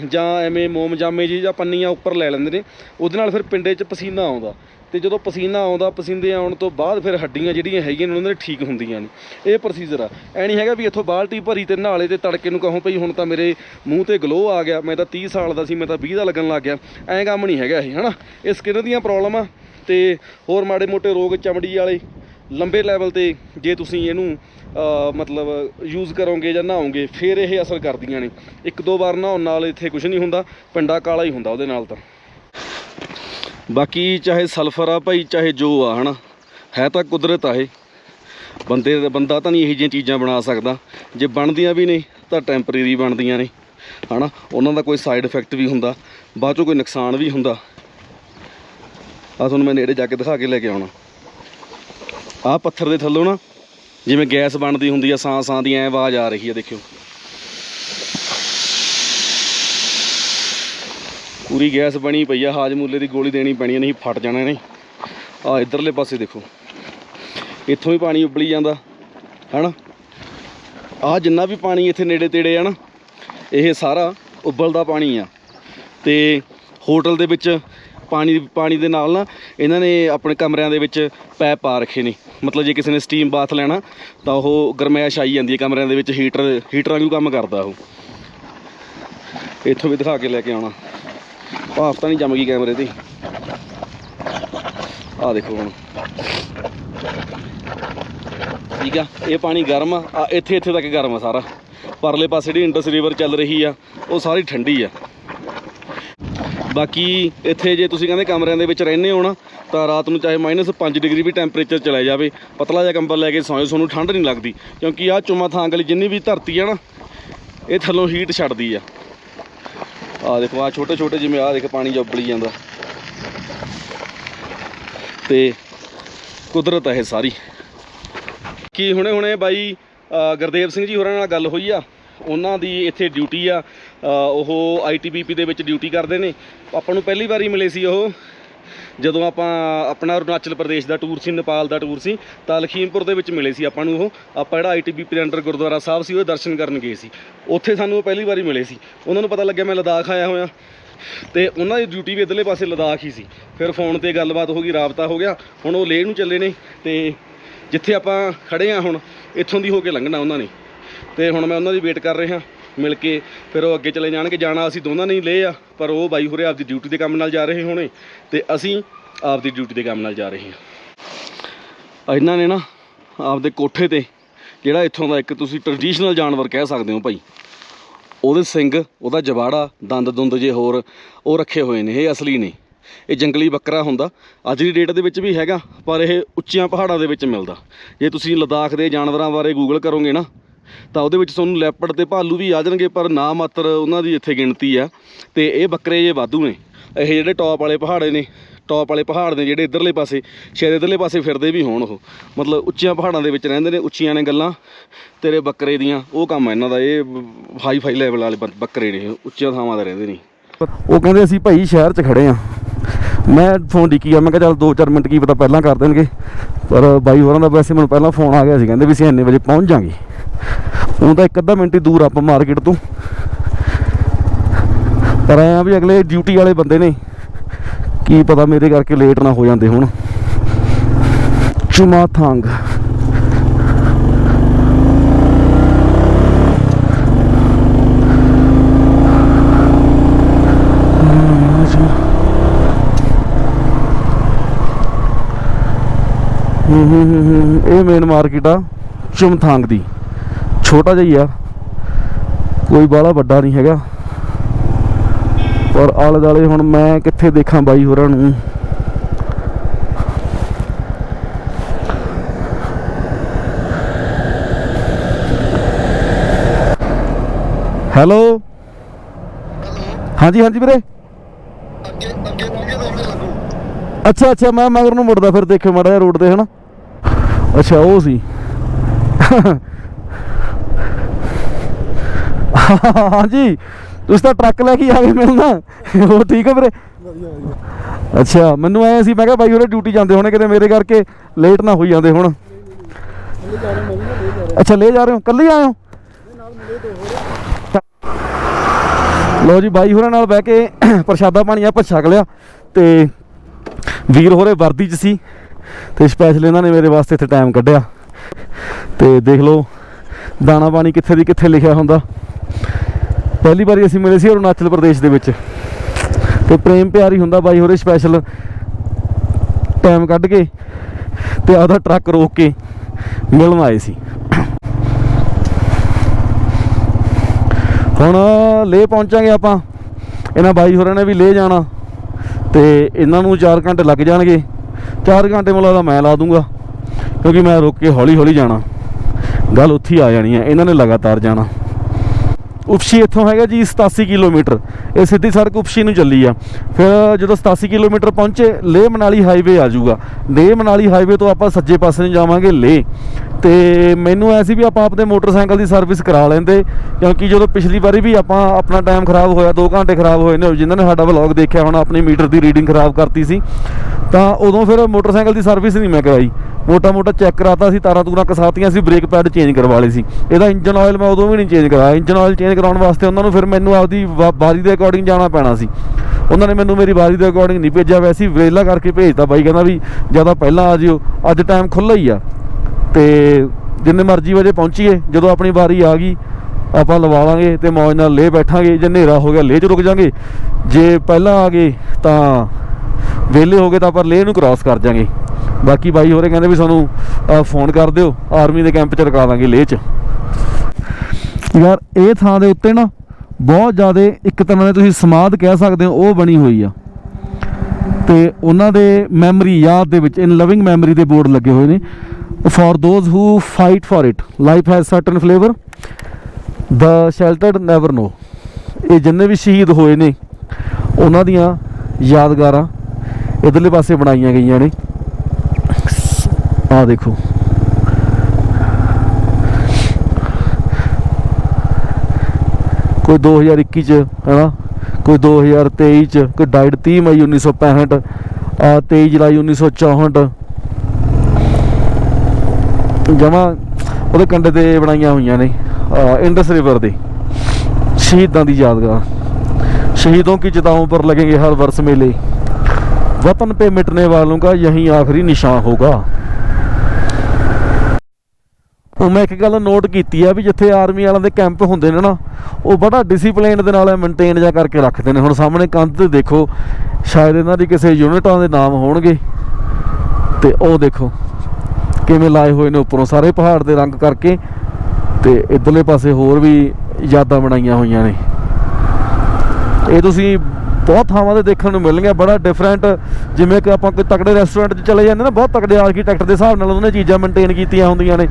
ਜਾਂ ਐਵੇਂ ਮੋਮ ਜਾਮੇ ਜੀ ਜਾਂ ਪੰਨੀਆਂ ਉੱਪਰ ਲੈ ਲੈਂਦੇ ਨੇ, ਉਹਦੇ ਨਾਲ ਫਿਰ ਪਿੰਡੇ 'ਚ ਪਸੀਨਾ ਆਉਂਦਾ। ਤੇ ਜਦੋਂ ਪਸੀਨਾ ਆਉਂਦਾ, ਪਸੀਨੇ ਆਉਣ ਤੋਂ ਬਾਅਦ ਫਿਰ ਹੱਡੀਆਂ ਜਿਹੜੀਆਂ ਹੈਗੀਆਂ ਨੇ, ਉਹਨਾਂ ਦੇ ਠੀਕ ਹੁੰਦੀਆਂ ਨੇ। ਇਹ ਪ੍ਰੋਸੀਜਰ ਆ। ਐ ਨਹੀਂ ਹੈਗਾ ਵੀ ਇੱਥੋਂ ਬਾਲਟੀ ਭਰੀ ਤੇ ਨਾਲੇ ਤੇ ਤੜਕੇ ਨੂੰ ਕਹੋ ਭਈ ਹੁਣ ਤਾਂ ਮੇਰੇ ਮੂੰਹ ਤੇ ਗਲੋ ਆ ਗਿਆ, ਮੈਂ ਤਾਂ 30 ਸਾਲ ਦਾ ਸੀ, ਮੈਂ ਤਾਂ 20 ਦਾ ਲੱਗਣ ਲੱਗ ਗਿਆ। ਐਂ ਕੰਮ ਨਹੀਂ ਹੈਗਾ ਇਹ, ਹਨਾ? ਇਹ ਸਕਿਨ ਦੀਆਂ ਪ੍ਰੋਬਲਮ ਆ। ਤੇ ਹੋਰ ਮਾੜੇ ਮੋਟੇ ਰੋਗ ਚਮੜੀ ਵਾਲੇ ਲੰਬੇ ਲੈਵਲ ਤੇ ਜੇ ਤੁਸੀਂ ਇਹਨੂੰ ਮਤਲਬ ਯੂਜ਼ ਕਰੋਗੇ ਜਾਂ ਨਹਾਓਗੇ, ਫਿਰ ਇਹ ਅਸਰ ਕਰਦੀਆਂ ਨੇ। ਇੱਕ ਦੋ ਵਾਰ ਨਹਾਉਣ ਨਾਲ ਇੱਥੇ ਕੁਝ ਨਹੀਂ ਹੁੰਦਾ, ਪਿੰਡਾ ਕਾਲਾ ਹੀ ਹੁੰਦਾ ਉਹਦੇ ਨਾਲ ਤਾਂ। ਬਾਕੀ ਚਾਹੇ ਸਲਫਰ ਆ ਭਾਈ, ਚਾਹੇ ਜੋ ਆ, ਹਨਾ? ਹੈ ਤਾਂ ਕੁਦਰਤ ਆ ਇਹ। ਬੰਦੇ ਬੰਦਾ ਤਾਂ ਨਹੀਂ ਇਹੋ ਜਿਹੀਆਂ ਚੀਜ਼ਾਂ ਬਣਾ ਸਕਦਾ। ਜੇ ਬਣਦੀਆਂ ਵੀ ਨੇ, ਤਾਂ ਟੈਂਪਰੇਰੀ ਬਣਦੀਆਂ ਨੇ, ਹਨਾ? ਉਹਨਾਂ ਦਾ ਕੋਈ ਸਾਈਡ ਇਫੈਕਟ ਵੀ ਹੁੰਦਾ, ਬਾਅਦ ਚੋਂ ਕੋਈ ਨੁਕਸਾਨ ਵੀ ਹੁੰਦਾ। ਆ ਤੁਹਾਨੂੰ ਮੈਂ ਨੇੜੇ ਜਾ ਕੇ ਦਿਖਾ ਕੇ ਲੈ ਕੇ ਆਉਣਾ। ਆਹ ਪੱਥਰ ਦੇ ਥੱਲੋਂ ਨਾ, ਜਿਵੇਂ ਗੈਸ ਬਣਦੀ ਹੁੰਦੀ ਆ ਸਾਂ ਸਾਂ ਦੀ ਐ ਆਵਾਜ਼ ਆ ਰਹੀ ਆ, ਦੇਖਿਓ। ਪੂਰੀ ਗੈਸ ਬਣੀ ਪਈ ਆ ਹਾਜਮੂਲੇ ਦੀ ਗੋਲੀ ਦੇਣੀ ਪੈਣੀ ਨਹੀਂ ਫਟ ਜਾਣਾ ਨੇ ਆ, ਇਧਰਲੇ ਪਾਸੇ ਦੇਖੋ। ਇੱਥੋਂ ਵੀ ਪਾਣੀ ਉਬਲੀ ਜਾਂਦਾ, ਹਨਾ? ਆ ਜਿੰਨਾ ਵੀ ਪਾਣੀ ਇੱਥੇ ਨੇੜੇ ਤੇੜੇ ਆ ਨਾ, ਇਹ ਸਾਰਾ ਉਬਲਦਾ ਪਾਣੀ ਆ। ਤੇ ਹੋਟਲ ਦੇ ਵਿੱਚ ਪਾਣੀ ਪਾਣੀ ਦੇ ਨਾਲ ਨਾ ਇਹਨਾਂ ਨੇ ਆਪਣੇ ਕਮਰਿਆਂ ਦੇ ਵਿੱਚ ਪੈਪ ਪਾ ਰੱਖੇ ਨੇ। ਮਤਲਬ ਜੇ ਕਿਸੇ ਨੇ ਸਟੀਮ ਬਾਥ ਲੈਣਾ, ਤਾਂ ਉਹ ਗਰਮੈਸ਼ ਆਈ ਜਾਂਦੀ ਹੈ ਕਮਰਿਆਂ ਦੇ ਵਿੱਚ ਹੀਟਰ ਹੀਟਰਾਂ ਵੀ ਕੰਮ ਕਰਦਾ ਉਹ। ਇੱਥੋਂ ਵੀ ਦਿਖਾ ਕੇ ਲੈ ਕੇ ਆਉਣਾ। ਭਾਫ ਤਾਂ ਨਹੀਂ ਜੰਮ ਗਈ ਕੈਮਰੇ ਤੇ। ਆ ਦੇਖੋ ਹੁਣ। ਠੀਕ ਆ, ਇਹ ਪਾਣੀ ਗਰਮ ਆ। ਆਹ ਇੱਥੇ ਇੱਥੇ ਤੱਕ ਗਰਮ ਆ ਸਾਰਾ। ਪਰਲੇ ਪਾਸੇ ਜਿਹੜੀ ਇੰਡਸ ਰਿਵਰ ਚੱਲ ਰਹੀ ਆ, ਉਹ ਸਾਰੀ ਠੰਡੀ ਆ। ਬਾਕੀ ਇੱਥੇ ਜੇ ਤੁਸੀਂ ਕਹਿੰਦੇ ਕਮਰਿਆਂ ਦੇ ਵਿੱਚ ਰਹਿੰਦੇ ਹੋ ਨਾ, ਤਾਂ ਰਾਤ ਨੂੰ ਚਾਹੇ -5 ਡਿਗਰੀ ਵੀ ਟੈਂਪਰੇਚਰ ਚਲਾ ਜਾਵੇ। ਪਤਲਾ ਜਿਹਾ ਕੰਬਲ ਲੈ ਕੇ ਸੌਂਓ ਤੁਹਾਨੂੰ ਠੰਡ ਨਹੀਂ ਲੱਗਦੀ। ਕਿਉਂਕਿ ਆਹ ਚੁਮਾ ਥਾਂ ਵਾਲੀ ਜਿੰਨੀ ਵੀ ਧਰਤੀ ਆ ਨਾ, ਇਹ ਥੱਲੋਂ ਹੀਟ ਛੱਡਦੀ ਆ। ਆ ਦੇਖੋ ਆ ਛੋਟੇ ਛੋਟੇ ਜਿਵੇਂ ਆ ਦੇਖ ਪਾਣੀ ਜਿਹਾ ਉਬਲੀ ਜਾਂਦਾ। ਤੇ ਕੁਦਰਤ ਹੈ ਇਹ ਸਾਰੀ। ਕੀ ਹੁਣੇ ਹੁਣੇ ਬਾਈ ਗੁਰਦੇਵ ਸਿੰਘ ਜੀ ਹੋਰਾਂ ਨਾਲ ਗੱਲ ਹੋਈ ਆ। ਉਹਨਾਂ ਦੀ ਇੱਥੇ ਡਿਊਟੀ ਆ। ਅ, ਉਹ ਆਈਟੀਬੀਪੀ ਦੇ ਵਿੱਚ ਡਿਊਟੀ ਕਰਦੇ ਨੇ। ਆਪਾਂ ਨੂੰ ਪਹਿਲੀ ਵਾਰੀ ਮਿਲੇ ਸੀ ਉਹ। ਜਦੋਂ ਆਪਾਂ ਆਪਣਾ ਅਰੁਣਾਚਲ ਪ੍ਰਦੇਸ਼ ਦਾ ਟੂਰ ਸੀ, ਨੇਪਾਲ ਦਾ ਟੂਰ ਸੀ, ਤਾਂ ਲਖੀਮਪੁਰ ਦੇ ਵਿੱਚ ਮਿਲੇ ਸੀ ਆਪਾਂ ਨੂੰ ਉਹ। ਆਪਾਂ ਜਿਹੜਾ ਆਈਟੀਬੀਪੀ ਦੇ ਅੰਡਰ ਗੁਰਦੁਆਰਾ ਸਾਹਿਬ ਸੀ, ਉਹ ਦਰਸ਼ਨ ਕਰਨ ਗਏ ਸੀ। ਉੱਥੇ ਸਾਨੂੰ ਉਹ ਪਹਿਲੀ ਵਾਰੀ ਮਿਲੇ ਸੀ। ਉਹਨਾਂ ਨੂੰ ਪਤਾ ਲੱਗਿਆ ਮੈਂ ਲਦਾਖ ਆਇਆ ਹੋਇਆ। ਤੇ ਉਹਨਾਂ ਦੀ ਡਿਊਟੀ ਵੀ ਇਧਰਲੇ ਪਾਸੇ ਲਦਾਖ ਹੀ ਸੀ। ਫਿਰ ਫੋਨ ਤੇ ਗੱਲਬਾਤ ਹੋ ਗਈ, ਰਾਬਤਾ ਹੋ ਗਿਆ। ਹੁਣ ਉਹ ਲੇਹ ਨੂੰ ਚੱਲੇ ਨੇ ਤੇ ਜਿੱਥੇ ਆਪਾਂ ਖੜੇ ਆ ਹੁਣ, ਇੱਥੋਂ ਦੀ ਹੋ ਕੇ ਲੰਘਣਾ ਉਹਨਾਂ ਨੇ। ਤੇ ਹੁਣ ਮੈਂ ਉਹਨਾਂ ਦੀ ਵੇਟ ਕਰ ਰਿਹਾ। ਮਿਲ ਕੇ ਫਿਰ ਉਹ ਅੱਗੇ ਚਲੇ ਜਾਣਗੇ। ਜਾਣਾ ਅਸੀਂ ਦੋਨਾਂ ਨੇ ਹੀ ਲਏ ਆ, ਪਰ ਉਹ ਬਾਈ ਹੋਰੇ ਆਪਦੀ ਡਿਊਟੀ ਦੇ ਕੰਮ ਨਾਲ ਜਾ ਰਹੇ ਹੋਣੇ ਤੇ ਅਸੀਂ ਆਪਦੀ ਡਿਊਟੀ ਦੇ ਕੰਮ ਨਾਲ ਜਾ ਰਹੇ ਹਾਂ। ਇਹਨਾਂ ਨੇ ਨਾ ਆਪਦੇ ਕੋਠੇ ਤੇ, ਜਿਹੜਾ ਇੱਥੋਂ ਦਾ ਇੱਕ ਤੁਸੀਂ ਟ੍ਰੈਡੀਸ਼ਨਲ ਜਾਨਵਰ ਕਹਿ ਸਕਦੇ ਹੋ ਭਾਈ, ਉਹਦੇ ਸਿੰਘ, ਉਹਦਾ ਜਵਾੜਾ, ਦੰਦ ਦੁੰਦ ਜੇ ਹੋਰ, ਉਹ ਰੱਖੇ ਹੋਏ ਨੇ, ਇਹ ਅਸਲੀ ਨੇ। ਇਹ ਜੰਗਲੀ ਬੱਕਰਾ ਹੁੰਦਾ, ਅੱਜ ਦੀ ਡੇਟ ਦੇ ਵਿੱਚ ਵੀ ਹੈਗਾ, ਪਰ ਇਹ ਉੱਚੀਆਂ ਪਹਾੜਾਂ ਦੇ ਵਿੱਚ ਮਿਲਦਾ। ਜੇ ਤੁਸੀਂ ਲਦਾਖ ਦੇ ਜਾਨਵਰਾਂ ਬਾਰੇ ਗੂਗਲ ਕਰੋਗੇ ਨਾ ਤਾਂ ਉਹਦੇ ਵਿੱਚ ਤੁਹਾਨੂੰ ਲੈਪੜ ਤੇ ਭਾਲੂ ਵੀ ਆ ਜਾਣਗੇ, ਪਰ ਨਾ ਮਾਤਰ ਉਹਨਾਂ ਦੀ ਇੱਥੇ ਗਿਣਤੀ ਆ। ਤੇ ਇਹ ਬੱਕਰੇ ਜੇ ਵਾਧੂ ਨੇ, ਇਹ ਜਿਹੜੇ ਟੌਪ ਵਾਲੇ ਪਹਾੜੇ ਨੇ ਟੌਪ ਵਾਲੇ ਪਹਾੜ ਨੇ ਜਿਹੜੇ ਇਧਰਲੇ ਪਾਸੇ, ਸ਼ਾਇਦ ਇਧਰਲੇ ਪਾਸੇ ਫਿਰਦੇ ਵੀ ਹੋਣ ਉਹ। ਮਤਲਬ ਉੱਚੀਆਂ ਪਹਾੜਾਂ ਦੇ ਵਿੱਚ ਰਹਿੰਦੇ ਨੇ, ਉੱਚੀਆਂ ਨੇ ਗੱਲਾਂ, ਤੇਰੇ ਬੱਕਰੇ ਦੀਆਂ, ਉਹ ਕੰਮ ਆ ਇਹਨਾਂ ਦਾ, ਇਹ ਹਾਈ ਫਾਈ ਲੈਵਲ ਵਾਲੇ ਬੱਕਰੇ ਨੇ ਉੱਚੀਆਂ ਥਾਵਾਂ ਤੇ ਰਹਿੰਦੇ ਨੇ। ਉਹ ਕਹਿੰਦੇ ਅਸੀਂ ਭਾਈ ਸ਼ਹਿਰ 'ਚ ਖੜੇ ਆ। ਮੈਂ ਫੋਨ ਡਿੱਕੀ ਆ, ਮੈਂ ਕਿਹਾ ਚੱਲ 2-4 ਮਿੰਟ ਕੀ ਪਤਾ ਪਹਿਲਾਂ ਕਰ ਦੇਣਗੇ। ਪਰ ਬਾਈ ਹੋਰਾਂ ਦਾ ਵੈਸੇ ਮੈਨੂੰ ਪਹਿਲਾਂ ਫੋਨ ਆ ਗਿਆ ਸੀ, ਕਹਿੰਦੇ ਵੀ ਅਸੀਂ ਇੰਨੇ ਵਜੇ ਪਹੁੰਚ ਜਾਾਂਗੇ। ਉਹ ਤਾਂ ਇੱਕ ਅੱਧਾ ਮਿੰਟ ਹੀ ਦੂਰ ਆਪਾਂ ਮਾਰਕੀਟ ਤੋਂ ਪਰ ਐ ਆ ਵੀ ਅਗਲੇ ਡਿਊਟੀ ਵਾਲੇ ਬੰਦੇ ਨੇ ਕੀ ਪਤਾ ਮੇਰੇ ਕਰਕੇ ਲੇਟ ਨਾ ਹੋ ਜਾਂਦੇ ਹੁਣ ਚੁਮਾਥਾਂਗ ਹੂੰ ਹੂੰ ਹੂੰ ਇਹ ਮੇਨ ਮਾਰਕੀਟ ਆ ਚੁਮਥਾਂਗ ਦੀ ਛੋਟਾ ਜਿਹਾ ਹੀ ਆ। ਕੋਈ ਬਾਹਲਾ ਵੱਡਾ ਨਹੀਂ ਹੈਗਾ। ਪਰ ਆਲੇ ਦਾਲੇ ਹੁਣ ਮੈਂ ਕਿੱਥੇ ਦੇਖਾਂ ਬਾਈ ਹੋਰਾਂ ਨੂੰ। ਹੈਲੋ। ਹਾਂਜੀ ਹਾਂਜੀ ਵੀਰੇ। ਅੱਛਾ ਅੱਛਾ, ਮੈਂ ਮਗਰ ਨੂੰ ਮੁੜਦਾ ਫਿਰ ਦੇਖਿਓ ਮਾੜਾ ਜਿਹਾ ਰੋਡ ਤੇ, ਹਨਾ। ਅੱਛਾ, ਉਹ ਸੀ। ਹਾਂਜੀ ਤੁਸੀਂ ਤਾਂ ਟਰੱਕ ਲੈ ਕੇ ਆ ਗਏ ਮਿਲਣਾ ਉਹ ਠੀਕ ਹੈ ਵੀਰੇ? ਅੱਛਾ ਮੈਨੂੰ ਐ ਸੀ ਮੈਂ ਕਿਹਾ ਬਾਈ ਉਹਨੇ ਡਿਊਟੀ ਜਾਂਦੇ ਹੋਣੇ ਕਿਤੇ ਮੇਰੇ ਕਰਕੇ ਲੇਟ ਨਾ ਹੋਈ ਜਾਂਦੇ ਹੁਣ। ਨਾ ਅੱਛਾ ਲੈ ਜਾ ਰਹੇ ਹੋ? ਕੱਲੇ ਆਏ ਹੋ? ਲੋ ਜੀ ਬਾਈ ਹੋਰਾਂ ਨਾਲ ਬਹਿ ਕੇ ਪ੍ਰਸ਼ਾਦਾ ਪਾਣੀ ਆਪਾਂ ਛਕ ਲਿਆ। ਤੇ ਵੀਰ ਹੋਰੇ ਵਰਦੀ 'ਚ ਸੀ ਤੇ ਸਪੈਸ਼ਲ ਇਹਨਾਂ ਨੇ ਮੇਰੇ ਵਾਸਤੇ ਇੱਥੇ ਟਾਈਮ ਕੱਢਿਆ। ਤੇ ਦੇਖ ਲਓ ਦਾਣਾ ਪਾਣੀ ਕਿੱਥੇ ਦੀ ਕਿੱਥੇ ਲਿਖਿਆ ਹੁੰਦਾ। ਪਹਿਲੀ ਵਾਰੀ ਅਸੀਂ ਮਿਲੇ ਸੀ ਅਰੁਣਾਚਲ ਪ੍ਰਦੇਸ਼ ਦੇ ਵਿੱਚ। ਤੇ ਪ੍ਰੇਮ ਪਿਆਰ ਹੀ ਹੁੰਦਾ ਬਾਈ ਹੋਰੇ ਸਪੈਸ਼ਲ ਟਾਈਮ ਕੱਢ ਕੇ ਤੇ ਆਦਾ ਟਰੱਕ ਰੋਕ ਕੇ ਮਿਲਣ ਆਏ ਸੀ। ਹੁਣ ਲੇ ਪਹੁੰਚਾਂਗੇ ਆਪਾਂ। ਇਹਨਾਂ ਬਾਈ ਹੋਰਾਂ ਨੇ ਵੀ ਲੇ ਜਾਣਾ ਤੇ ਇਹਨਾਂ ਨੂੰ 4 ਘੰਟੇ ਲੱਗ ਜਾਣਗੇ। 4 ਘੰਟੇ ਮੈਨੂੰ ਲੱਗਦਾ ਮੈਂ ਲਾ ਦੂੰਗਾ, ਕਿਉਂਕਿ ਮੈਂ ਰੁਕ ਕੇ ਹੌਲੀ ਹੌਲੀ ਜਾਣਾ। ਗੱਲ ਉੱਥੇ ਆ ਜਾਣੀ ਹੈ, ਇਹਨਾਂ ਨੇ ਲਗਾਤਾਰ ਜਾਣਾ। ਉਪਸ਼ੀ ਇੱਥੋਂ ਹੈਗਾ ਜੀ 87 ਕਿਲੋਮੀਟਰ। ਇਹ ਸਿੱਧੀ ਸੜਕ ਉਪਸ਼ੀ ਨੂੰ ਚੱਲੀ ਆ। ਫਿਰ ਜਦੋਂ 87 ਕਿਲੋਮੀਟਰ ਪਹੁੰਚੇ, ਲੇਹ ਮਨਾਲੀ ਹਾਈਵੇ ਆ ਜਾਊਗਾ। ਲੇਹ ਮਨਾਲੀ ਹਾਈਵੇ ਤੋਂ ਆਪਾਂ ਸੱਜੇ ਪਾਸੇ ਨੂੰ ਜਾਵਾਂਗੇ, ਲੇਹ। ਤੇ ਮੈਨੂੰ ਐ ਸੀ ਵੀ ਆਪਾਂ ਆਪਣੇ ਮੋਟਰਸਾਈਕਲ ਦੀ ਸਰਵਿਸ ਕਰਾ ਲੈਂਦੇ, ਕਿਉਂਕਿ ਜਦੋਂ ਪਿਛਲੀ ਵਾਰੀ ਵੀ ਆਪਾਂ ਆਪਣਾ ਟਾਈਮ ਖਰਾਬ ਹੋਇਆ 2 ਘੰਟੇ ਖਰਾਬ ਹੋਏ ਨੇ, ਜਿਨ੍ਹਾਂ ਨੇ ਸਾਡਾ ਵਲੌਗ ਦੇਖਿਆ, ਹੋਣਾ ਆਪਣੀ ਮੀਟਰ ਦੀ ਰੀਡਿੰਗ ਖਰਾਬ ਕਰਤੀ ਸੀ, ਤਾਂ ਉਦੋਂ ਫਿਰ ਮੋਟਰਸਾਈਕਲ ਦੀ ਸਰਵਿਸ ਨਹੀਂ ਮੈਂ ਕਰਾਈ। ਮੋਟਾ ਮੋਟਾ ਚੈੱਕ ਕਰਾਤਾ ਸੀ, ਤਾਰਾਂ ਤੂਰਾਂ ਕਸਾਤੀਆਂ ਸੀ ਬ੍ਰੇਕ ਪੈਡ ਚੇਂਜ ਕਰਵਾ ਲਏ ਸੀ। ਇਹਦਾ ਇੰਜਨ ਆਇਲ ਮੈਂ ਉਦੋਂ ਵੀ ਨਹੀਂ ਚੇਂਜ ਕਰਾਇਆ। ਇੰਜਨ ਆਇਲ ਚੇਂਜ ਕਰਾਉਣ ਵਾਸਤੇ ਉਹਨਾਂ ਨੂੰ ਫਿਰ ਮੈਨੂੰ ਆਪਦੀ ਵਾ- ਵਾਰੀ ਦੇ ਅਕੋਰਡਿੰਗ ਜਾਣਾ ਪੈਣਾ ਸੀ। ਉਹਨਾਂ ਨੇ ਮੈਨੂੰ ਮੇਰੀ ਵਾਰੀ ਦੇ ਅਕੋਰਡਿੰਗ ਨਹੀਂ ਭੇਜਿਆ, ਵੈਸੇ ਹੀ ਵੇਲਾ ਕਰਕੇ ਭੇਜਤਾ ਬਾਈ, ਕਹਿੰਦਾ ਵੀ ਜ਼ਿਆਦਾ ਪਹਿਲਾਂ ਆ ਜਿਓ, ਅੱਜ ਟਾਈਮ ਖੁੱਲ੍ਹਾ ਹੀ ਆ। ਤੇ ਜਿੰਨੇ ਮਰਜ਼ੀ ਵਜੇ ਪਹੁੰਚੀਏ, ਜਦੋਂ ਆਪਣੀ ਵਾਰੀ ਆ ਗਈ, ਆਪਾਂ ਲਵਾ ਲਾਂਗੇ ਤੇ ਮੌਜ ਨਾਲ ਲੈ ਬੈਠਾਂਗੇ, ਜੇ ਹਨੇਰਾ ਹੋ ਗਿਆ, ਲੇਹ 'ਚ ਰੁਕ ਜਾਾਂਗੇ। ਜੇ ਪਹਿਲਾਂ ਆ ਗਏ, ਤਾਂ ਵਿਹਲੇ ਹੋ ਗਏ, ਤਾਂ ਆਪਾਂ ਲੇਹ ਨੂੰ ਕ੍ਰਾਸ ਕਰ ਜਾਾਂਗੇ। ਬਾਕੀ ਬਾਈ ਹੋਰੇ ਕਹਿੰਦੇ ਵੀ ਸਾਨੂੰ ਫੋਨ ਕਰ ਦਿਓ ਆਰਮੀ ਦੇ ਕੈਂਪ 'ਚ ਰੁਕਾ ਦਾਂਗੇ ਲੇਹ 'ਚ। ਯਾਰ, ਇਹ ਥਾਂ ਦੇ ਉੱਤੇ ਨਾ ਬਹੁਤ ਜ਼ਿਆਦਾ ਇੱਕ ਤਰ੍ਹਾਂ ਦੇ ਤੁਸੀਂ ਸਮਾਧ ਕਹਿ ਸਕਦੇ ਹੋ, ਉਹ ਬਣੀ ਹੋਈ ਆ। ਤੇ ਉਹਨਾਂ ਦੇ ਮੈਮਰੀ ਯਾਦ ਦੇ ਵਿੱਚ ਇਨ ਲਵਿੰਗ ਮੈਮਰੀ ਦੇ ਬੋਰਡ ਲੱਗੇ ਹੋਏ ਨੇ। For those who fight for it life has certain flavour the sheltered never know ਇਹ ਜਿੰਨੇ ਵੀ ਸ਼ਹੀਦ ਹੋਏ ਨੇ, ਉਹਨਾਂ ਦੀਆਂ ਯਾਦਗਾਰਾਂ ਇਧਰਲੇ ਪਾਸੇ ਬਣਾਈਆਂ ਗਈਆਂ ਨੇ। ਆ ਦੇਖੋ। ਕੋਈ 2021 ਚ, ਹੈਨਾ? ਕੋਈ 2023 ਚ ਕੋਈ ਡਾਈਡ 30 ਮਈ 1965 ਆ 23 ਜੁਲਾਈ 1964 ਜਮਾ ਉਹਦੇ ਕੰਡੇ ਤੇ ਬਣਾਈਆਂ ਹੋਈਆਂ ਨੇ ਅਹ ਇੰਡਸ ਰਿਵਰ ਦੇ ਸ਼ਹੀਦਾਂ ਦੀ ਯਾਦਗਾਰ शहीदों की चिताओं पर लगेंगे हर वर्ष मेले वतन पे मिटने वालों का यही आखिरी निशान होगा ਉਹ ਮੈਂ ਇੱਕ ਗੱਲ ਨੋਟ ਕੀਤੀ ਆ ਵੀ ਜਿੱਥੇ ਆਰਮੀ ਵਾਲਿਆਂ ਦੇ ਕੈਂਪ ਹੁੰਦੇ ਨੇ ਨਾ, ਉਹ ਬੜਾ ਡਿਸਪਲਿਨ ਦੇ ਨਾਲ ਮੇਨਟੇਨ ਜਾ ਕਰਕੇ ਰੱਖਦੇ ਨੇ। ਹੁਣ ਸਾਹਮਣੇ ਕੰਧ ਤੇ ਦੇਖੋ, ਸ਼ਾਇਦ ਇਹਨਾਂ ਦੀ ਕਿਸੇ ਯੂਨਿਟਾਂ ਦੇ ਨਾਮ ਹੋਣਗੇ। ਤੇ ਉਹ ਦੇਖੋ, ਕਿਵੇਂ ਲਾਏ ਹੋਏ ਨੇ ਉੱਪਰੋਂ। ਸਾਰੇ ਪਹਾੜ ਦੇ ਰੰਗ ਕਰਕੇ ਤੇ ਇਧਰਲੇ ਪਾਸੇ ਹੋਰ ਵੀ ਯਾਦਾਂ ਬਣਾਈਆਂ ਹੋਈਆਂ ਨੇ। ਇਹ ਤੁਸੀਂ ਬਹੁਤ ਥਾਵਾਂ ਤੇ ਦੇਖਣ ਨੂੰ ਮਿਲਣਗੀਆਂ, ਬੜਾ ਡਿਫਰੈਂਟ ਜਿਵੇਂ ਕਿ ਆਪਾਂ ਕੋਈ ਤਕੜੇ ਰੈਸਟੋਰੈਂਟ 'ਚ ਚਲੇ ਜਾਂਦੇ ਨਾ, ਬਹੁਤ ਤਕੜੇ ਆਰਕੀਟੈਕਟ ਦੇ ਹਿਸਾਬ ਨਾਲ ਉਹਨੇ ਚੀਜ਼ਾਂ ਮੇਨਟੇਨ ਕੀਤੀਆਂ ਹੁੰਦੀਆਂ ਨੇ।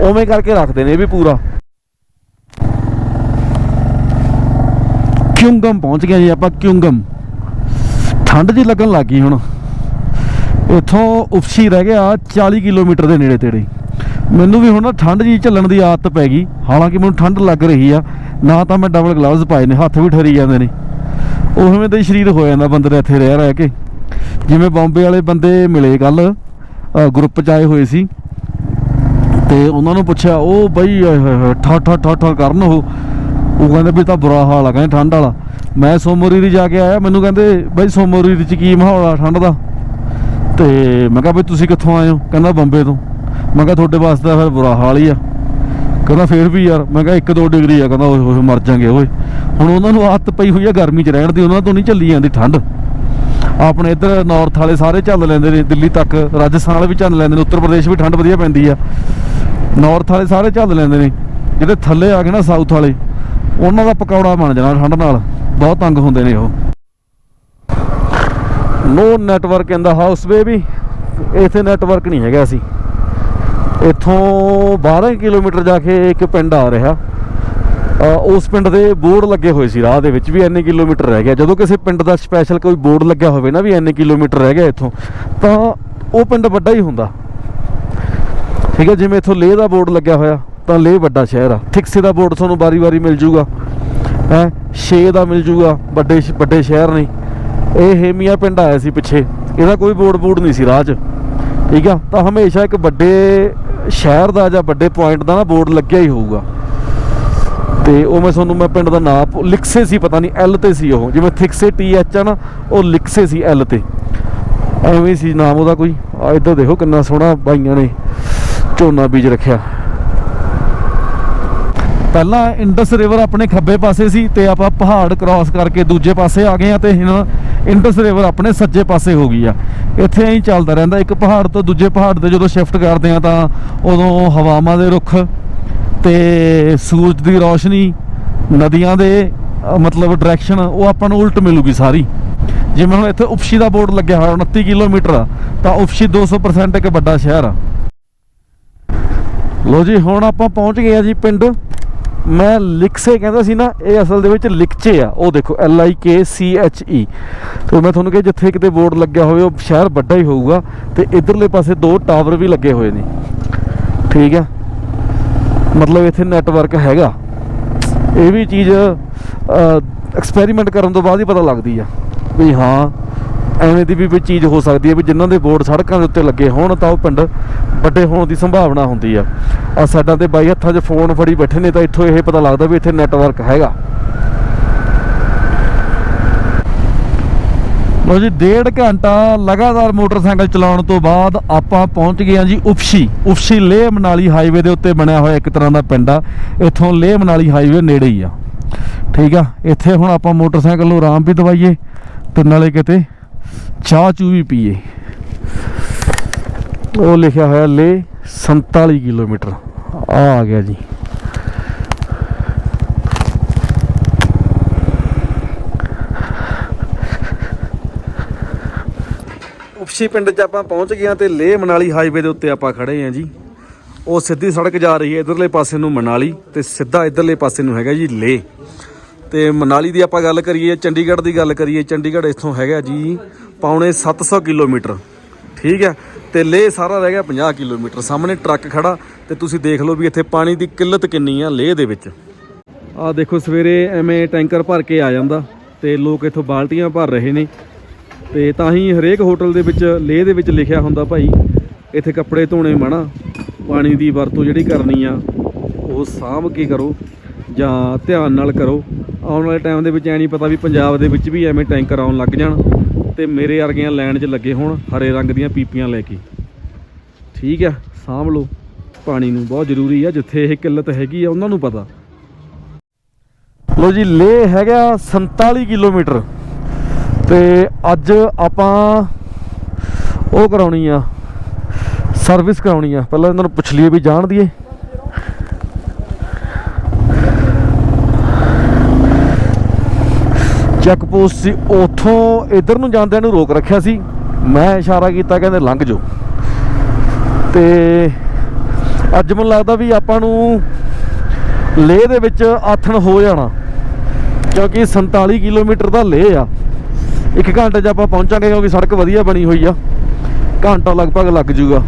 ਉਵੇਂ ਕਰਕੇ ਰੱਖਦੇ ਨੇ ਇਹ ਵੀ ਪੂਰਾ। ਕਿਉਂਗਮ ਪਹੁੰਚ ਗਏ ਜੀ ਆਪਾਂ ਕਿਉਂਗਮ ਠੰਡ ਜੀ ਲੱਗਣ ਲੱਗ ਗਈ ਹੁਣ। ਇੱਥੋਂ ਉਪਸੀ ਰਹਿ ਗਿਆ 40 ਕਿਲੋਮੀਟਰ ਦੇ ਨੇੜੇ ਤੇੜੇ। ਮੈਨੂੰ ਵੀ ਹੁਣ ਨਾ ਠੰਡ ਜੀ ਝੱਲਣ ਦੀ ਆਦਤ ਪੈ ਗਈ। ਹਾਲਾਂਕਿ ਮੈਨੂੰ ਠੰਡ ਲੱਗ ਰਹੀ ਆ, ਨਾ ਤਾਂ ਮੈਂ ਡਬਲ ਗਲਵਜ਼ ਪਾਏ ਨੇ, ਹੱਥ ਵੀ ਠਰੀ ਜਾਂਦੇ ਨੇ। ਉਵੇਂ ਦਾ ਹੀ ਸਰੀਰ ਹੋ ਜਾਂਦਾ ਬੰਦੇ ਦਾ ਇੱਥੇ ਰਹਿ ਰਹਿ ਕੇ। ਜਿਵੇਂ ਬੰਬੇ ਵਾਲੇ ਬੰਦੇ ਮਿਲੇ ਕੱਲ ਗਰੁੱਪ ਚ ਆਏ ਹੋਏ ਸੀ। ਤੇ ਉਹਨਾਂ ਨੂੰ ਪੁੱਛਿਆ, ਉਹ ਬਈ, ਆਏ ਹੋਏ ਹੋਏ, ਠਾ ਠਾ ਠਾ ਠਾ ਕਰਨ ਉਹ। ਉਹ ਕਹਿੰਦੇ ਵੀ ਤਾਂ ਬੁਰਾ ਹਾਲ ਆ, ਕਹਿੰਦੇ ਠੰਡ ਵਾਲਾ। ਮੈਂ ਸੋਮੋਰੀ ਦੀ ਜਾ ਕੇ ਆਇਆ, ਮੈਨੂੰ ਕਹਿੰਦੇ, ਬਈ ਸੋਮੋਰੀ ਦੀ ਚ ਕੀ ਮਾਹੌਲ ਆ ਠੰਡ ਦਾ? ਤੇ ਮੈਂ ਕਿਹਾ, ਬਈ ਤੁਸੀਂ ਕਿੱਥੋਂ ਆਏ ਹੋ? ਕਹਿੰਦਾ, ਬੰਬੇ ਤੋਂ। ਮੈਂ ਕਿਹਾ, ਤੁਹਾਡੇ ਵਾਸਤੇ ਫਿਰ ਬੁਰਾ ਹਾਲ ਹੀ ਆ। ਕਹਿੰਦਾ ਫੇਰ ਵੀ ਯਾਰ, ਮੈਂ ਕਿਹਾ 1-2 ਡਿਗਰੀ ਆ, ਕਹਿੰਦਾ ਓਏ ਹੋਏ ਮਰ ਜਾਾਂਗੇ ਓਏ। ਹੁਣ ਉਹਨਾਂ ਨੂੰ ਆਦਤ ਪਈ ਹੋਈ ਆ ਗਰਮੀ 'ਚ ਰਹਿਣ ਦੀ, ਉਹਨਾਂ ਤੋਂ ਨਹੀਂ ਚੱਲੀ ਜਾਂਦੀ ਠੰਡ। ਆਪਣੇ ਇੱਧਰ ਨਾਰਥ ਵਾਲੇ ਸਾਰੇ ਚੱਲ ਲੈਂਦੇ ਨੇ, ਦਿੱਲੀ ਤੱਕ, ਰਾਜਸਥਾਨ ਵਾਲੇ ਵੀ ਚੱਲ ਲੈਂਦੇ ਨੇ, ਉੱਤਰ ਪ੍ਰਦੇਸ਼ ਵੀ ਠੰਡ ਵਧੀਆ ਪੈਂਦੀ ਆ। ਨਾਰਥ ਵਾਲੇ ਸਾਰੇ ਚੱਲ ਲੈਂਦੇ ਨੇ, ਜਿਹੜੇ ਥੱਲੇ ਆ ਗਏ ਨਾ ਸਾਊਥ ਵਾਲੇ, ਉਹਨਾਂ ਦਾ ਪਕੌੜਾ ਬਣ ਜਾਣਾ ਠੰਡ ਨਾਲ, ਬਹੁਤ ਤੰਗ ਹੁੰਦੇ ਨੇ ਉਹ। No network in the house baby ਇੱਥੇ ਨੈਟਵਰਕ ਨਹੀਂ ਹੈਗਾ ਸੀ। ਇੱਥੋਂ 12 ਕਿਲੋਮੀਟਰ ਜਾ ਕੇ ਇੱਕ ਪਿੰਡ ਆ ਰਿਹਾ। ਉਸ ਪਿੰਡ ਦੇ ਬੋਰਡ ਲੱਗੇ ਹੋਏ ਸੀ ਰਾਹ ਦੇ ਵਿੱਚ ਵੀ ਇੰਨੇ ਕਿਲੋਮੀਟਰ ਰਹਿ ਗਿਆ। ਜਦੋਂ ਕਿਸੇ ਪਿੰਡ ਦਾ ਸਪੈਸ਼ਲ ਕੋਈ ਬੋਰਡ ਲੱਗਿਆ ਹੋਵੇ ਨਾ ਵੀ ਇੰਨੇ ਕਿਲੋਮੀਟਰ ਰਹਿ ਗਿਆ ਇੱਥੋਂ, ਤਾਂ ਉਹ ਪਿੰਡ ਵੱਡਾ ਹੀ ਹੁੰਦਾ। ਠੀਕ ਹੈ, ਜਿਵੇਂ ਇੱਥੋਂ ਲੇਹ ਦਾ ਬੋਰਡ ਲੱਗਿਆ ਹੋਇਆ, ਤਾਂ ਲੇਹ ਵੱਡਾ ਸ਼ਹਿਰ ਆ। ਥਿਕਸੇ ਦਾ ਬੋਰਡ ਤੁਹਾਨੂੰ ਵਾਰੀ-ਵਾਰੀ ਮਿਲ ਜੂਗਾ। ਹੈ, ਛੇ ਦਾ ਮਿਲ ਜੂਗਾ, ਵੱਡੇ ਵੱਡੇ ਸ਼ਹਿਰ ਨਹੀਂ। ਇਹ ਹੇਮੀਆਂ ਪਿੰਡ ਆਇਆ ਸੀ ਪਿੱਛੇ। ਇਹਦਾ ਕੋਈ ਬੋਰਡ ਬੋਰਡ ਨਹੀਂ ਸੀ ਰਾਹ 'ਚ। ਠੀਕ ਆ, ਤਾਂ ਹਮੇਸ਼ਾ ਇੱਕ ਵੱਡੇ ਸ਼ਹਿਰ ਦਾ ਜਾਂ ਵੱਡੇ ਪੁਆਇੰਟ ਦਾ ਨਾ ਬੋਰਡ ਲੱਗਿਆ ਹੀ ਹੋਊਗਾ। ਤੇ ਉਹ ਮੈਂ ਤੁਹਾਨੂੰ ਮੈਂ ਪਿੰਡ ਦਾ ਨਾਮ ਲਿਖਸੇ ਸੀ, ਪਤਾ ਨਹੀਂ ਐਲ ਤੇ ਸੀ ਉਹ। ਜਿਵੇਂ ਥਿਕਸੇ ਟੀ ਐਚ ਆ ਨਾ, ਉਹ ਲਿਖਸੇ ਸੀ ਐਲ ਤੇ। ਐਵੇਂ ਸੀ ਨਾਮ ਉਹਦਾ ਕੋਈ। ਆ ਇੱਧਰ ਦੇਖੋ ਕਿੰਨਾ ਸੋਹਣਾ ਬਾਈਆਂ ਨੇ ਝੋਨਾ ਬੀਜ ਰੱਖਿਆ। ਪਹਿਲਾਂ ਇੰਡਸ ਰਿਵਰ ਆਪਣੇ ਖੱਬੇ ਪਾਸੇ ਸੀ ਤੇ ਆਪਾਂ ਪਹਾੜ ਕ੍ਰਾਸ ਕਰਕੇ ਦੂਜੇ ਪਾਸੇ ਆ ਗਏ ਆ ਤੇ ਹੁਣ ਇੰਡਸ ਰਿਵਰ ਆਪਣੇ ਸੱਜੇ ਪਾਸੇ ਹੋ ਗਈ ਆ। ਇੱਥੇ ਐਂ ਚੱਲਦਾ ਰਹਿੰਦਾ, ਇੱਕ ਪਹਾੜ ਤੋਂ ਦੂਜੇ ਪਹਾੜ ਤੇ ਜਦੋਂ ਸ਼ਿਫਟ ਕਰਦੇ ਆ ਤਾਂ ਉਦੋਂ ਹਵਾਵਾਂ ਦੇ ਰੁੱਖ ਤੇ ਸੂਰਜ ਦੀ ਰੋਸ਼ਨੀ, ਨਦੀਆਂ ਦੇ ਮਤਲਬ ਡਾਇਰੈਕਸ਼ਨ ਉਹ ਆਪਾਂ ਨੂੰ ਉਲਟ ਮਿਲੂਗੀ ਸਾਰੀ। ਜਿਵੇਂ ਹੁਣ ਇੱਥੇ ਉਪਸ਼ੀ ਦਾ ਬੋਰਡ ਲੱਗਿਆ ਹੋਇਆ 29 ਕਿਲੋਮੀਟਰ ਆ, ਤਾਂ ਉਪਸ਼ੀ 200% ਇੱਕ ਵੱਡਾ ਸ਼ਹਿਰ ਆ। ਲੋ ਜੀ, ਹੁਣ ਆਪਾਂ ਪਹੁੰਚ ਗਏ ਆ ਜੀ ਪਿੰਡ ਮੈਂ ਲਿਖਸੇ ਕਹਿੰਦਾ ਸੀ ਨਾ, ਇਹ ਅਸਲ ਦੇ ਵਿੱਚ ਲਿਖਚੇ ਆ। ਉਹ ਦੇਖੋ, L I K C H E ਤੇ ਮੈਂ ਤੁਹਾਨੂੰ ਕਿਹਾ, ਜਿੱਥੇ ਕਿਤੇ ਬੋਰਡ ਲੱਗਿਆ ਹੋਵੇ, ਉਹ ਸ਼ਹਿਰ ਵੱਡਾ ਹੀ ਹੋਊਗਾ ਤੇ ਇਧਰਲੇ ਪਾਸੇ ਦੋ ਟਾਵਰ ਵੀ ਲੱਗੇ ਹੋਏ ਨੇ। ਠੀਕ ਆ? ਮਤਲਬ ਇੱਥੇ ਨੈਟਵਰਕ ਹੈਗਾ। ਇਹ ਵੀ ਚੀਜ਼ ਐਕਸਪੈਰੀਮੈਂਟ ਕਰਨ ਤੋਂ ਬਾਅਦ ਹੀ ਪਤਾ ਲੱਗਦੀ ਆ। ਵੀ ਹਾਂ ਐਵੇਂ ਦੀ ਵੀ ਕੋਈ ਚੀਜ਼ ਹੋ ਸਕਦੀ ਹੈ ਵੀ ਜਿਨ੍ਹਾਂ ਦੇ ਬੋਰਡ ਸੜਕਾਂ ਦੇ ਉੱਤੇ ਲੱਗੇ ਹੋਣ ਤਾਂ ਉਹ ਪਿੰਡ ਵੱਡੇ ਹੋਣ ਦੀ ਸੰਭਾਵਨਾ ਹੁੰਦੀ ਆ। ਆ ਸਾਡਾ ਤੇ ਬਾਈ ਹੱਥਾਂ 'ਚ ਫੋਨ ਫੜੀ ਬੈਠੇ ਨੇ ਤਾਂ ਇੱਥੋਂ ਇਹ ਪਤਾ ਲੱਗਦਾ ਵੀ ਇੱਥੇ ਨੈਟਵਰਕ ਹੈਗਾ। ਲੋ ਜੀ, ਡੇਢ ਘੰਟਾ ਲਗਾਤਾਰ ਮੋਟਰਸਾਈਕਲ ਚਲਾਉਣ ਤੋਂ ਬਾਅਦ ਆਪਾਂ ਪਹੁੰਚ ਗਏ ਹਾਂ ਜੀ ਉਫਸ਼ੀ। ਉਫਸ਼ੀ ਲੇਹ ਮਨਾਲੀ ਹਾਈਵੇ ਦੇ ਉੱਤੇ ਬਣਿਆ ਹੋਇਆ ਇੱਕ ਤਰ੍ਹਾਂ ਦਾ ਪਿੰਡ ਆ। ਇੱਥੋਂ ਲੇਹ ਮਨਾਲੀ ਹਾਈਵੇ ਨੇੜੇ ਹੀ ਆ। ਠੀਕ ਆ, ਇੱਥੇ ਹੁਣ ਆਪਾਂ ਮੋਟਰਸਾਈਕਲ ਨੂੰ ਆਰਾਮ ਵੀ ਦਵਾਈਏ ਤੇ ਨਾਲੇ ਕਿਤੇ ਚਾਹ ਚੂ ਵੀ ਪੀਏ। ਉਹ ਲਿਖਿਆ ਹੋਇਆ ਲੇ 47 ਕਿਲੋਮੀਟਰ। ਆ ਆ ਗਿਆ ਜੀ। ਉਪਸ਼ੀ ਪਿੰਡ 'ਚ ਆਪਾਂ ਪਹੁੰਚ ਗਏ ਹਾਂ ਤੇ ਲੇਹ ਮਨਾਲੀ ਹਾਈਵੇ ਦੇ ਉੱਤੇ ਆਪਾਂ ਖੜੇ ਹਾਂ ਜੀ। ਉਹ ਸਿੱਧੀ ਸੜਕ ਜਾ ਰਹੀ ਹੈ ਇਧਰਲੇ ਪਾਸੇ ਨੂੰ ਮਨਾਲੀ ਤੇ ਸਿੱਧਾ ਇਧਰਲੇ ਪਾਸੇ ਨੂੰ ਹੈਗਾ ਜੀ ਲੇਹ ਤੇ ਮਨਾਲੀ ਦੀ ਆਪਾਂ ਗੱਲ ਕਰੀਏ, ਚੰਡੀਗੜ੍ਹ ਦੀ ਗੱਲ ਕਰੀਏ, ਚੰਡੀਗੜ੍ਹ ਇੱਥੋਂ ਹੈਗਾ ਜੀ ਪੌਣੇ 700 ਕਿਲੋਮੀਟਰ। ਠੀਕ ਹੈ? ਤੇ ਲੇਹ ਸਾਰਾ ਰਹਿ ਗਿਆ 50 ਕਿਲੋਮੀਟਰ। ਸਾਹਮਣੇ ਟਰੱਕ ਖੜਾ ਤੇ ਤੁਸੀਂ ਦੇਖ ਲਓ ਵੀ ਇੱਥੇ ਪਾਣੀ ਦੀ ਕਿੱਲਤ ਕਿੰਨੀ ਆ ਲੇਹ ਦੇ ਵਿੱਚ। ਆ ਦੇਖੋ ਸਵੇਰੇ ਐਵੇਂ ਟੈਂਕਰ ਭਰ ਕੇ ਆ ਜਾਂਦਾ ਤੇ ਲੋਕ ਇੱਥੋਂ ਬਾਲਟੀਆਂ ਭਰ ਰਹੇ ਨੇ। ਤੇ ਤਾਂ ਹੀ ਹਰੇਕ ਹੋਟਲ ਦੇ ਵਿੱਚ ਲੇਹ ਦੇ ਵਿੱਚ ਲਿਖਿਆ ਹੁੰਦਾ ਭਾਈ, ਇੱਥੇ ਕੱਪੜੇ ਧੋਣੇ ਮਨਾ, ਪਾਣੀ ਦੀ ਵਰਤੋਂ ਜਿਹੜੀ ਕਰਨੀ ਆ, ਉਹ ਸਾਂਭ ਕੇ ਕਰੋ ਜਾਂ ਧਿਆਨ ਨਾਲ ਕਰੋ। ਆਉਣ ਵਾਲੇ ਟਾਈਮ ਦੇ ਵਿੱਚ ਐ ਨਹੀਂ ਪਤਾ ਵੀ ਪੰਜਾਬ ਦੇ ਵਿੱਚ ਵੀ ਐਵੇਂ ਟੈਂਕਰ ਆਉਣ ਲੱਗ ਜਾਣ ਤੇ ਮੇਰੇ ਵਰਗੀਆਂ ਲਾਈਨ 'ਚ ਲੱਗੇ ਹੋਣ ਹਰੇ ਰੰਗ ਦੀਆਂ ਪੀਪੀਆਂ ਲੈ ਕੇ। ਠੀਕ ਆ, ਸਾਂਭ ਲਓ। ਪਾਣੀ ਨੂੰ ਬਹੁਤ ਜ਼ਰੂਰੀ ਆ, ਜਿੱਥੇ ਇਹ ਕਿੱਲਤ ਹੈਗੀ ਆ, ਉਹਨਾਂ ਨੂੰ ਪਤਾ। ਲੋ ਜੀ ਲੇ ਹੈਗਾ 47 ਕਿਲੋਮੀਟਰ। ਤੇ ਅੱਜ ਆਪਾਂ ਉਹ ਕਰਾਉਣੀ ਆ ਸਰਵਿਸ ਕਰਾਉਣੀ ਆ। ਪਹਿਲਾਂ ਇਹਨਾਂ ਨੂੰ ਪੁੱਛ ਲਈਏ ਵੀ ਜਾਣ ਦੀਏ। ਚੈੱਕ ਪੋਸਟ ਸੀ, ਉਥੋਂ ਇਧਰ ਨੂੰ ਜਾਂਦਿਆਂ ਨੂੰ ਰੋਕ ਰੱਖਿਆ ਸੀ। ਮੈਂ ਇਸ਼ਾਰਾ ਕੀਤਾ, ਕਹਿੰਦੇ ਲੰਘ ਜਾਓ। ਤੇ ਅੱਜ ਮੈਨੂੰ ਲੱਗਦਾ ਵੀ ਆਪਾਂ ਨੂੰ ਲੇਹ ਦੇ ਵਿੱਚ ਆਥਣ ਹੋ ਜਾਣਾ, ਕਿਉਂਕਿ 47 ਕਿਲੋਮੀਟਰ ਦਾ ਲੇਹ ਆ। ਇੱਕ ਘੰਟੇ 'ਚ ਆਪਾਂ ਪਹੁੰਚਾਂਗੇ, ਕਿਉਂਕਿ ਸੜਕ ਵਧੀਆ ਬਣੀ ਹੋਈ ਆ। ਘੰਟਾ ਲਗਭਗ ਲੱਗ ਜੂਗਾ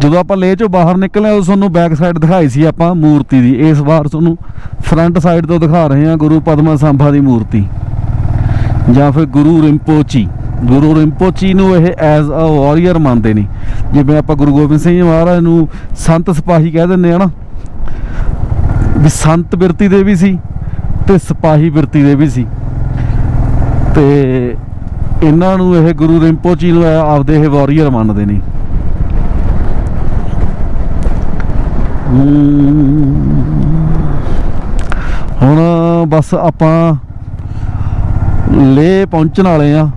ਜਦੋਂ ਆਪਾਂ ਲੇਹ ਚੋਂ ਬਾਹਰ ਨਿਕਲੇ ਉਦੋਂ ਤੁਹਾਨੂੰ ਬੈਕ ਸਾਈਡ ਦਿਖਾਈ ਸੀ ਆਪਾਂ ਮੂਰਤੀ ਦੀ। ਇਸ ਵਾਰ ਤੁਹਾਨੂੰ ਫਰੰਟ ਸਾਈਡ ਤੋਂ ਦਿਖਾ ਰਹੇ ਹਾਂ ਗੁਰੂ ਪਦਮਾ ਸੰਭਾ ਦੀ ਮੂਰਤੀ। ਜਾਂ ਫਿਰ ਗੁਰੂ ਰਿੰਪੋਚੀ। ਗੁਰੂ ਰਿੰਪੋਚੀ ਨੂੰ ਇਹ ਐਜ਼ ਅ ਵਾਰੀਅਰ ਮੰਨਦੇ ਨੇ। ਜਿਵੇਂ ਆਪਾਂ ਗੁਰੂ ਗੋਬਿੰਦ ਸਿੰਘ ਜੀ ਮਹਾਰਾਜ ਨੂੰ ਸੰਤ ਸਿਪਾਹੀ ਕਹਿ ਦਿੰਦੇ ਆ ਨਾ, ਵੀ ਸੰਤ ਬਿਰਤੀ ਦੇ ਵੀ ਸੀ ਤੇ ਸਿਪਾਹੀ ਬਿਰਤੀ ਦੇ ਵੀ ਸੀ। ਤੇ ਇਹਨਾਂ ਨੂੰ ਇਹ ਗੁਰੂ ਰਿੰਪੋਚੀ ਨੂੰ ਆਪਦੇ ਇਹ ਵਾਰੀਅਰ ਮੰਨਦੇ ਨੇ। ਹੁਣ ਬਸ ਆਪਾਂ ਲੇ ਪਹੁੰਚਣ ਵਾਲੇ ਆ।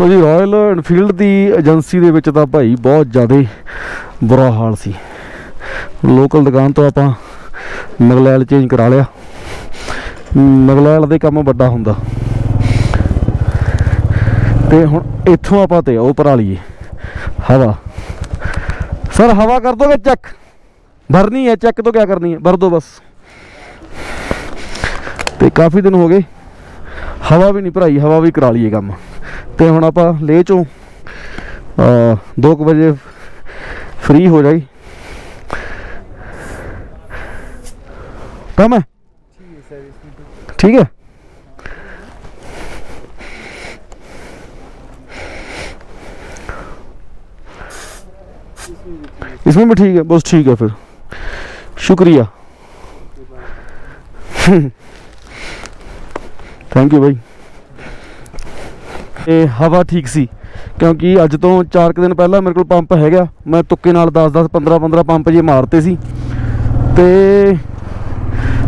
ਉਹ ਜੀ ਰਾਇਲ ਐਨਫੀਲਡ ਦੀ ਏਜੰਸੀ ਦੇ ਵਿੱਚ ਤਾਂ ਭਾਈ ਬਹੁਤ ਜ਼ਿਆਦਾ ਬੁਰਾ ਹਾਲ ਸੀ। ਲੋਕਲ ਦੁਕਾਨ ਤੋਂ ਆਪਾਂ ਨਗਲੈਲ ਚੇਂਜ ਕਰਾ ਲਿਆ। ਨਗਲੈਲ ਦੇ ਕੰਮ ਵੱਡਾ ਹੁੰਦਾ। ਤੇ ਹੁਣ ਇੱਥੋਂ ਆਪਾਂ ਤੇ ਉਹ ਭਰਾ ਲਈਏ। ਹਵਾ। ਸਰ ਹਵਾ ਕਰ ਦੋਗੇ ਚੈੱਕ ਭਰਨੀ ਹੈ ਚੈੱਕ ਤੋਂ ਕੀ ਕਰਨੀ ਹੈ? ਭਰ ਦੋ ਬਸ। ਤੇ ਕਾਫੀ ਦਿਨ ਹੋ ਗਏ। ਹਵਾ ਵੀ ਨਹੀਂ ਭਰਾਈ ਹਵਾ ਵੀ ਕਰਾ ਲਈਏ ਕੰਮ। ਤੇ ਹੁਣ ਆਪਾਂ ਲੇ ਚੋਂ 2 ਵਜੇ ਫ੍ਰੀ ਹੋ ਜਾਈ। ਕੰਮ ਹੈ? ਠੀਕ ਹੈ? इसमें भी ठीक है बस ठीक है फिर शुक्रिया ਥੈਂਕ ਯੂ ਬਾਈ। ਇਹ ਹਵਾ ਠੀਕ ਸੀ, ਕਿਉਂਕਿ ਅੱਜ ਤੋਂ 4 ਦਿਨ ਪਹਿਲਾਂ ਮੇਰੇ ਕੋਲ ਪੰਪ ਹੈਗਾ, ਮੈਂ ਤੁੱਕੇ ਨਾਲ 10 10 15 15 ਪੰਪ ਜੇ ਮਾਰਤੇ ਸੀ। ਤੇ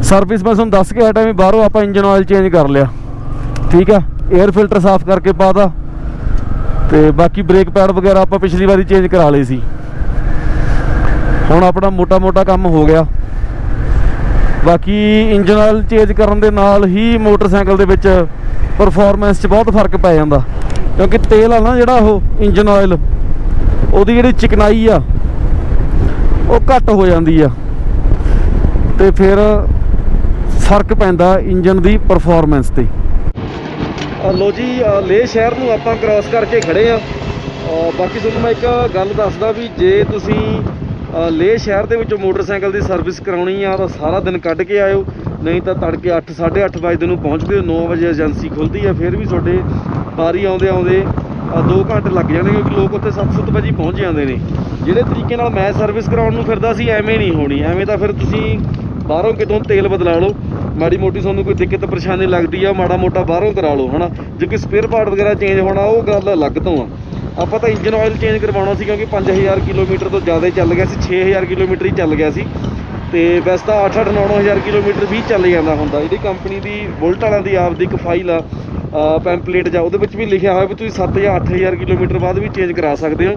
ਸਰਵਿਸ ਮੈਂ ਤੁਹਾਨੂੰ ਦੱਸ ਕੇ ਆਇਆ ਟਾਈਮ ਬਾਹਰੋਂ ਆਪਾਂ ਇੰਜਨ ਆਇਲ ਚੇਂਜ ਕਰ ਲਿਆ। ਠੀਕ ਆ 에ਅਰ ਫਿਲਟਰ ਸਾਫ਼ ਕਰਕੇ ਪਾਤਾ ਤੇ। ਬਾਕੀ ਬ੍ਰੇਕ ਪੈਡ ਵਗੈਰਾ ਆਪਾਂ ਪਿਛਲੀ ਵਾਰੀ ਚੇਂਜ ਕਰਾ ਲਏ ਸੀ। ਹੁਣ ਆਪਣਾ ਮੋਟਾ ਮੋਟਾ ਕੰਮ ਹੋ ਗਿਆ। ਬਾਕੀ ਇੰਜਨ ਆਇਲ ਚੇਂਜ ਕਰਨ ਦੇ ਨਾਲ ਹੀ ਮੋਟਰਸਾਈਕਲ ਦੇ ਵਿੱਚ ਪਰਫਾਰਮੈਂਸ 'ਚ ਬਹੁਤ ਫ਼ਰਕ ਪੈ ਜਾਂਦਾ। ਕਿਉਂਕਿ ਤੇਲ ਆ ਨਾ ਜਿਹੜਾ ਉਹ ਇੰਜਨ ਆਇਲ ਉਹਦੀ ਜਿਹੜੀ ਚਿਕਨਾਈ ਆ, ਉਹ ਘੱਟ ਹੋ ਜਾਂਦੀ ਆ। ਤੇ ਫਿਰ ਫ਼ਰਕ ਪੈਂਦਾ ਇੰਜਨ ਦੀ ਪਰਫਾਰਮੈਂਸ ਤੇ। ਲੋ ਜੀ ਲੇ ਸ਼ਹਿਰ ਨੂੰ ਆਪਾਂ ਕ੍ਰਾਸ ਕਰਕੇ ਖੜੇ ਆ। ਬਾਕੀ ਤੁਹਾਨੂੰ ਮੈਂ ਇੱਕ ਗੱਲ ਦੱਸਦਾ ਵੀ ਜੇ ਤੁਸੀਂ ਲੇਹ ਸ਼ਹਿਰ ਦੇ ਵਿੱਚੋਂ ਮੋਟਰਸਾਈਕਲ ਦੀ ਸਰਵਿਸ ਕਰਾਉਣੀ ਆ, ਤਾਂ ਸਾਰਾ ਦਿਨ ਕੱਢ ਕੇ ਆਇਓ। ਨਹੀਂ ਤਾਂ ਤੜਕੇ 8 8:30 ਵਜੇ ਨੂੰ ਪਹੁੰਚਦੇ ਹੋ 9 ਵਜੇ ਏਜੰਸੀ ਖੁੱਲਦੀ ਆ, ਫਿਰ ਵੀ ਤੁਹਾਡੇ ਬਾਰੀ ਆਉਂਦੇ ਆਉਂਦੇ 2 ਘੰਟੇ ਲੱਗ ਜਾਣਗੇ ਕਿਉਂਕਿ ਲੋਕ ਉੱਥੇ 7-7 ਵਜੇ ਪਹੁੰਚ ਜਾਂਦੇ ਨੇ। ਜਿਹੜੇ ਤਰੀਕੇ ਨਾਲ ਮੈਂ ਸਰਵਿਸ ਕਰਾਉਣ ਨੂੰ ਫਿਰਦਾ ਸੀ, ਐਵੇਂ ਨਹੀਂ ਹੋਣੀ। ਐਵੇਂ ਤਾਂ ਫਿਰ ਤੁਸੀਂ ਬਾਹਰੋਂ ਕਿਤੋਂ ਤੇਲ ਬਦਲਾ ਲਓ। ਮਾੜੀ ਮੋਟੀ ਤੁਹਾਨੂੰ ਕੋਈ ਦਿੱਕਤ ਪਰੇਸ਼ਾਨੀ ਲੱਗਦੀ ਆ, ਮਾੜਾ ਮੋਟਾ ਬਾਹਰੋਂ ਕਰਾ ਲਓ, ਹਨਾ। ਜੇ ਕੋਈ ਸਪੇਅਰ ਪਾਰਟ ਵਗੈਰਾ ਚੇਂਜ ਹੋਣਾ, ਉਹ ਗੱਲ ਅਲੱਗ ਤੋਂ ਆ। ਆਪਾਂ ਤਾਂ ਇੰਜਨ ਆਇਲ ਚੇਂਜ ਕਰਵਾਉਣਾ ਸੀ ਕਿਉਂਕਿ 5000 ਕਿਲੋਮੀਟਰ ਤੋਂ ਜ਼ਿਆਦਾ ਚੱਲ ਗਿਆ ਸੀ 6000 ਕਿਲੋਮੀਟਰ ਹੀ ਚੱਲ ਗਿਆ ਸੀ। ਤੇ ਵੈਸੇ ਤਾਂ 8-8 9-9000 ਕਿਲੋਮੀਟਰ ਵੀ ਚੱਲ ਜਾਂਦਾ ਹੁੰਦਾ। ਇਹਦੀ ਕੰਪਨੀ ਦੀ ਬੁਲਟ ਵਾਲਿਆਂ ਦੀ ਆਪ ਦੀ ਇੱਕ ਫਾਈਲ ਆ ਪੈਂਪਲੇਟ ਜਾਂ ਉਹਦੇ ਵਿੱਚ ਵੀ ਲਿਖਿਆ ਹੋਇਆ ਵੀ ਤੁਸੀਂ 7 ਜਾਂ 8000 ਕਿਲੋਮੀਟਰ ਬਾਅਦ ਵੀ ਚੇਂਜ ਕਰਾ ਸਕਦੇ ਹੋ।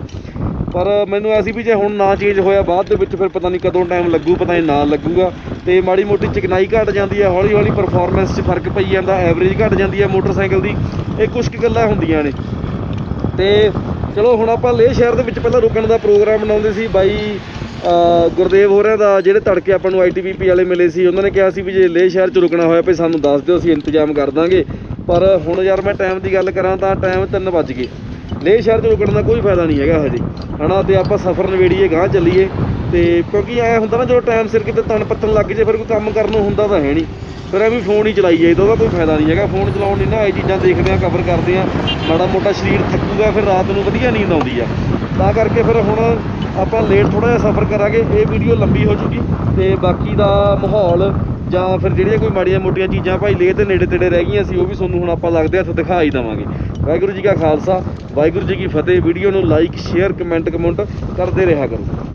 ਪਰ ਮੈਨੂੰ ਐਸੀ ਵੀ ਜੇ ਹੁਣ ਨਾ ਚੇਂਜ ਹੋਇਆ, ਬਾਅਦ ਦੇ ਵਿੱਚ ਫਿਰ ਪਤਾ ਨਹੀਂ ਕਦੋਂ ਟਾਈਮ ਲੱਗੂ, ਪਤਾ ਨਹੀਂ ਨਾ ਲੱਗੂਗਾ। ਤੇ ਮਾੜੀ ਮੋਟੀ ਚਿਕਨਾਈ ਘਟ ਜਾਂਦੀ ਹੈ ਹੌਲੀ ਹੌਲੀ ਪਰਫਾਰਮੈਂਸ 'ਚ ਫ਼ਰਕ ਪਈ ਜਾਂਦਾ ਐਵਰੇਜ ਘਟ ਜਾਂਦੀ ਹੈ ਮੋਟਰਸਾਈਕਲ ਦੀ। ਇਹ ਕੁਝ ਕੁ ਗੱਲਾਂ ਹੁੰਦੀਆਂ ਨੇ। ਤੇ ਚਲੋ ਹੁਣ ਆਪਾਂ ਲੇਹ ਸ਼ਹਿਰ ਦੇ ਵਿੱਚ ਪਹਿਲਾਂ ਰੁਕਣ ਦਾ ਪ੍ਰੋਗਰਾਮ ਬਣਾਉਂਦੇ ਸੀ। ਬਾਈ ਗੁਰਦੇਵ ਹੋਰਾਂ ਦਾ ਜਿਹੜੇ ਤੜਕੇ ਆਪਾਂ ਨੂੰ ਆਈਟੀਬੀਪੀ ਵਾਲੇ ਮਿਲੇ ਸੀ, ਉਹਨਾਂ ਨੇ ਕਿਹਾ ਸੀ ਵੀ ਜੇ ਲੇਹ ਸ਼ਹਿਰ 'ਚ ਰੁਕਣਾ ਹੋਇਆ ਭਈ ਸਾਨੂੰ ਦੱਸ ਦਿਓ, ਅਸੀਂ ਇੰਤਜ਼ਾਮ ਕਰ ਦਾਂਗੇ। ਪਰ ਹੁਣ ਯਾਰ ਮੈਂ ਟਾਈਮ ਦੀ ਗੱਲ ਕਰਾਂ ਤਾਂ ਟਾਈਮ 3 ਵੱਜ ਗਏ। ਲੇਹ ਸ਼ਹਿਰ 'ਚ ਰੁਕਣ ਦਾ ਕੋਈ ਫਾਇਦਾ ਨਹੀਂ ਹੈਗਾ ਹਜੇ ਹਨਾ, ਤੇ ਆਪਾਂ ਸਫ਼ਰ ਨਵੇੜੀਏ ਗਾਂਹ ਚੱਲੀਏ। ਤੇ ਕਿਉਂਕਿ ਐ ਹੁੰਦਾ ਨਾ, ਜਦੋਂ ਟਾਈਮ ਸਿਰ ਕਿਤੇ ਤਣ ਪੱਤਣ ਲੱਗ ਜੇ, ਫਿਰ ਕੋਈ ਕੰਮ ਕਰਨ ਨੂੰ ਹੁੰਦਾ ਤਾਂ ਹੈ ਨਹੀਂ। ਫਿਰ ਐਵੇਂ ਫੋਨ ਹੀ ਚਲਾਈ ਜਾਈਦਾ, ਉਹਦਾ ਕੋਈ ਫਾਇਦਾ ਨਹੀਂ ਹੈਗਾ। ਫੋਨ ਚਲਾਉਣ ਨਹੀਂ ਨਾ ਇਹ ਚੀਜ਼ਾਂ ਦੇਖਦੇ ਆ ਕਵਰ ਕਰਦੇ ਆ। ਮਾੜਾ ਮੋਟਾ ਸਰੀਰ ਥੱਕੂਗਾ, ਫਿਰ ਰਾਤ ਨੂੰ ਵਧੀਆ ਨੀਂਦ ਆਉਂਦੀ ਆ। ਤਾਂ ਕਰਕੇ ਫਿਰ ਹੁਣ ਆਪਾਂ ਲੇਟ ਥੋੜਾ ਜਿਹਾ ਸਫ਼ਰ ਕਰਾਂਗੇ। ਇਹ ਵੀਡੀਓ ਲੰਬੀ ਹੋ ਜੂਗੀ ਤੇ ਬਾਕੀ ਦਾ ਮਾਹੌਲ ਜਾਂ ਫਿਰ ਜਿਹੜੀਆਂ ਕੋਈ ਮਾੜੀਆਂ ਮੋਟੀਆਂ ਚੀਜ਼ਾਂ ਭਾਈ ਲੇਹ ਦੇ ਨੇੜੇ ਤੇੜੇ ਰਹਿ ਗਈਆਂ ਸੀ, ਉਹ ਵੀ ਤੁਹਾਨੂੰ ਹੁਣ ਆਪਾਂ ਲੱਗਦੇ ਹੱਥ ਦਿਖਾ ਹੀ ਦਵਾਂਗੇ। ਵਾਹਿਗੁਰੂ ਜੀ ਕਾ ਖਾਲਸਾ, ਵਾਹਿਗੁਰੂ ਜੀ ਕੀ ਫਤਿਹ। ਵੀਡੀਓ ਨੂੰ ਲਾਈਕ ਸ਼ੇਅਰ ਕਮੈਂਟ ਕਮੈਂਟ ਕਰਦੇ ਰਿਹਾ ਕਰੋ।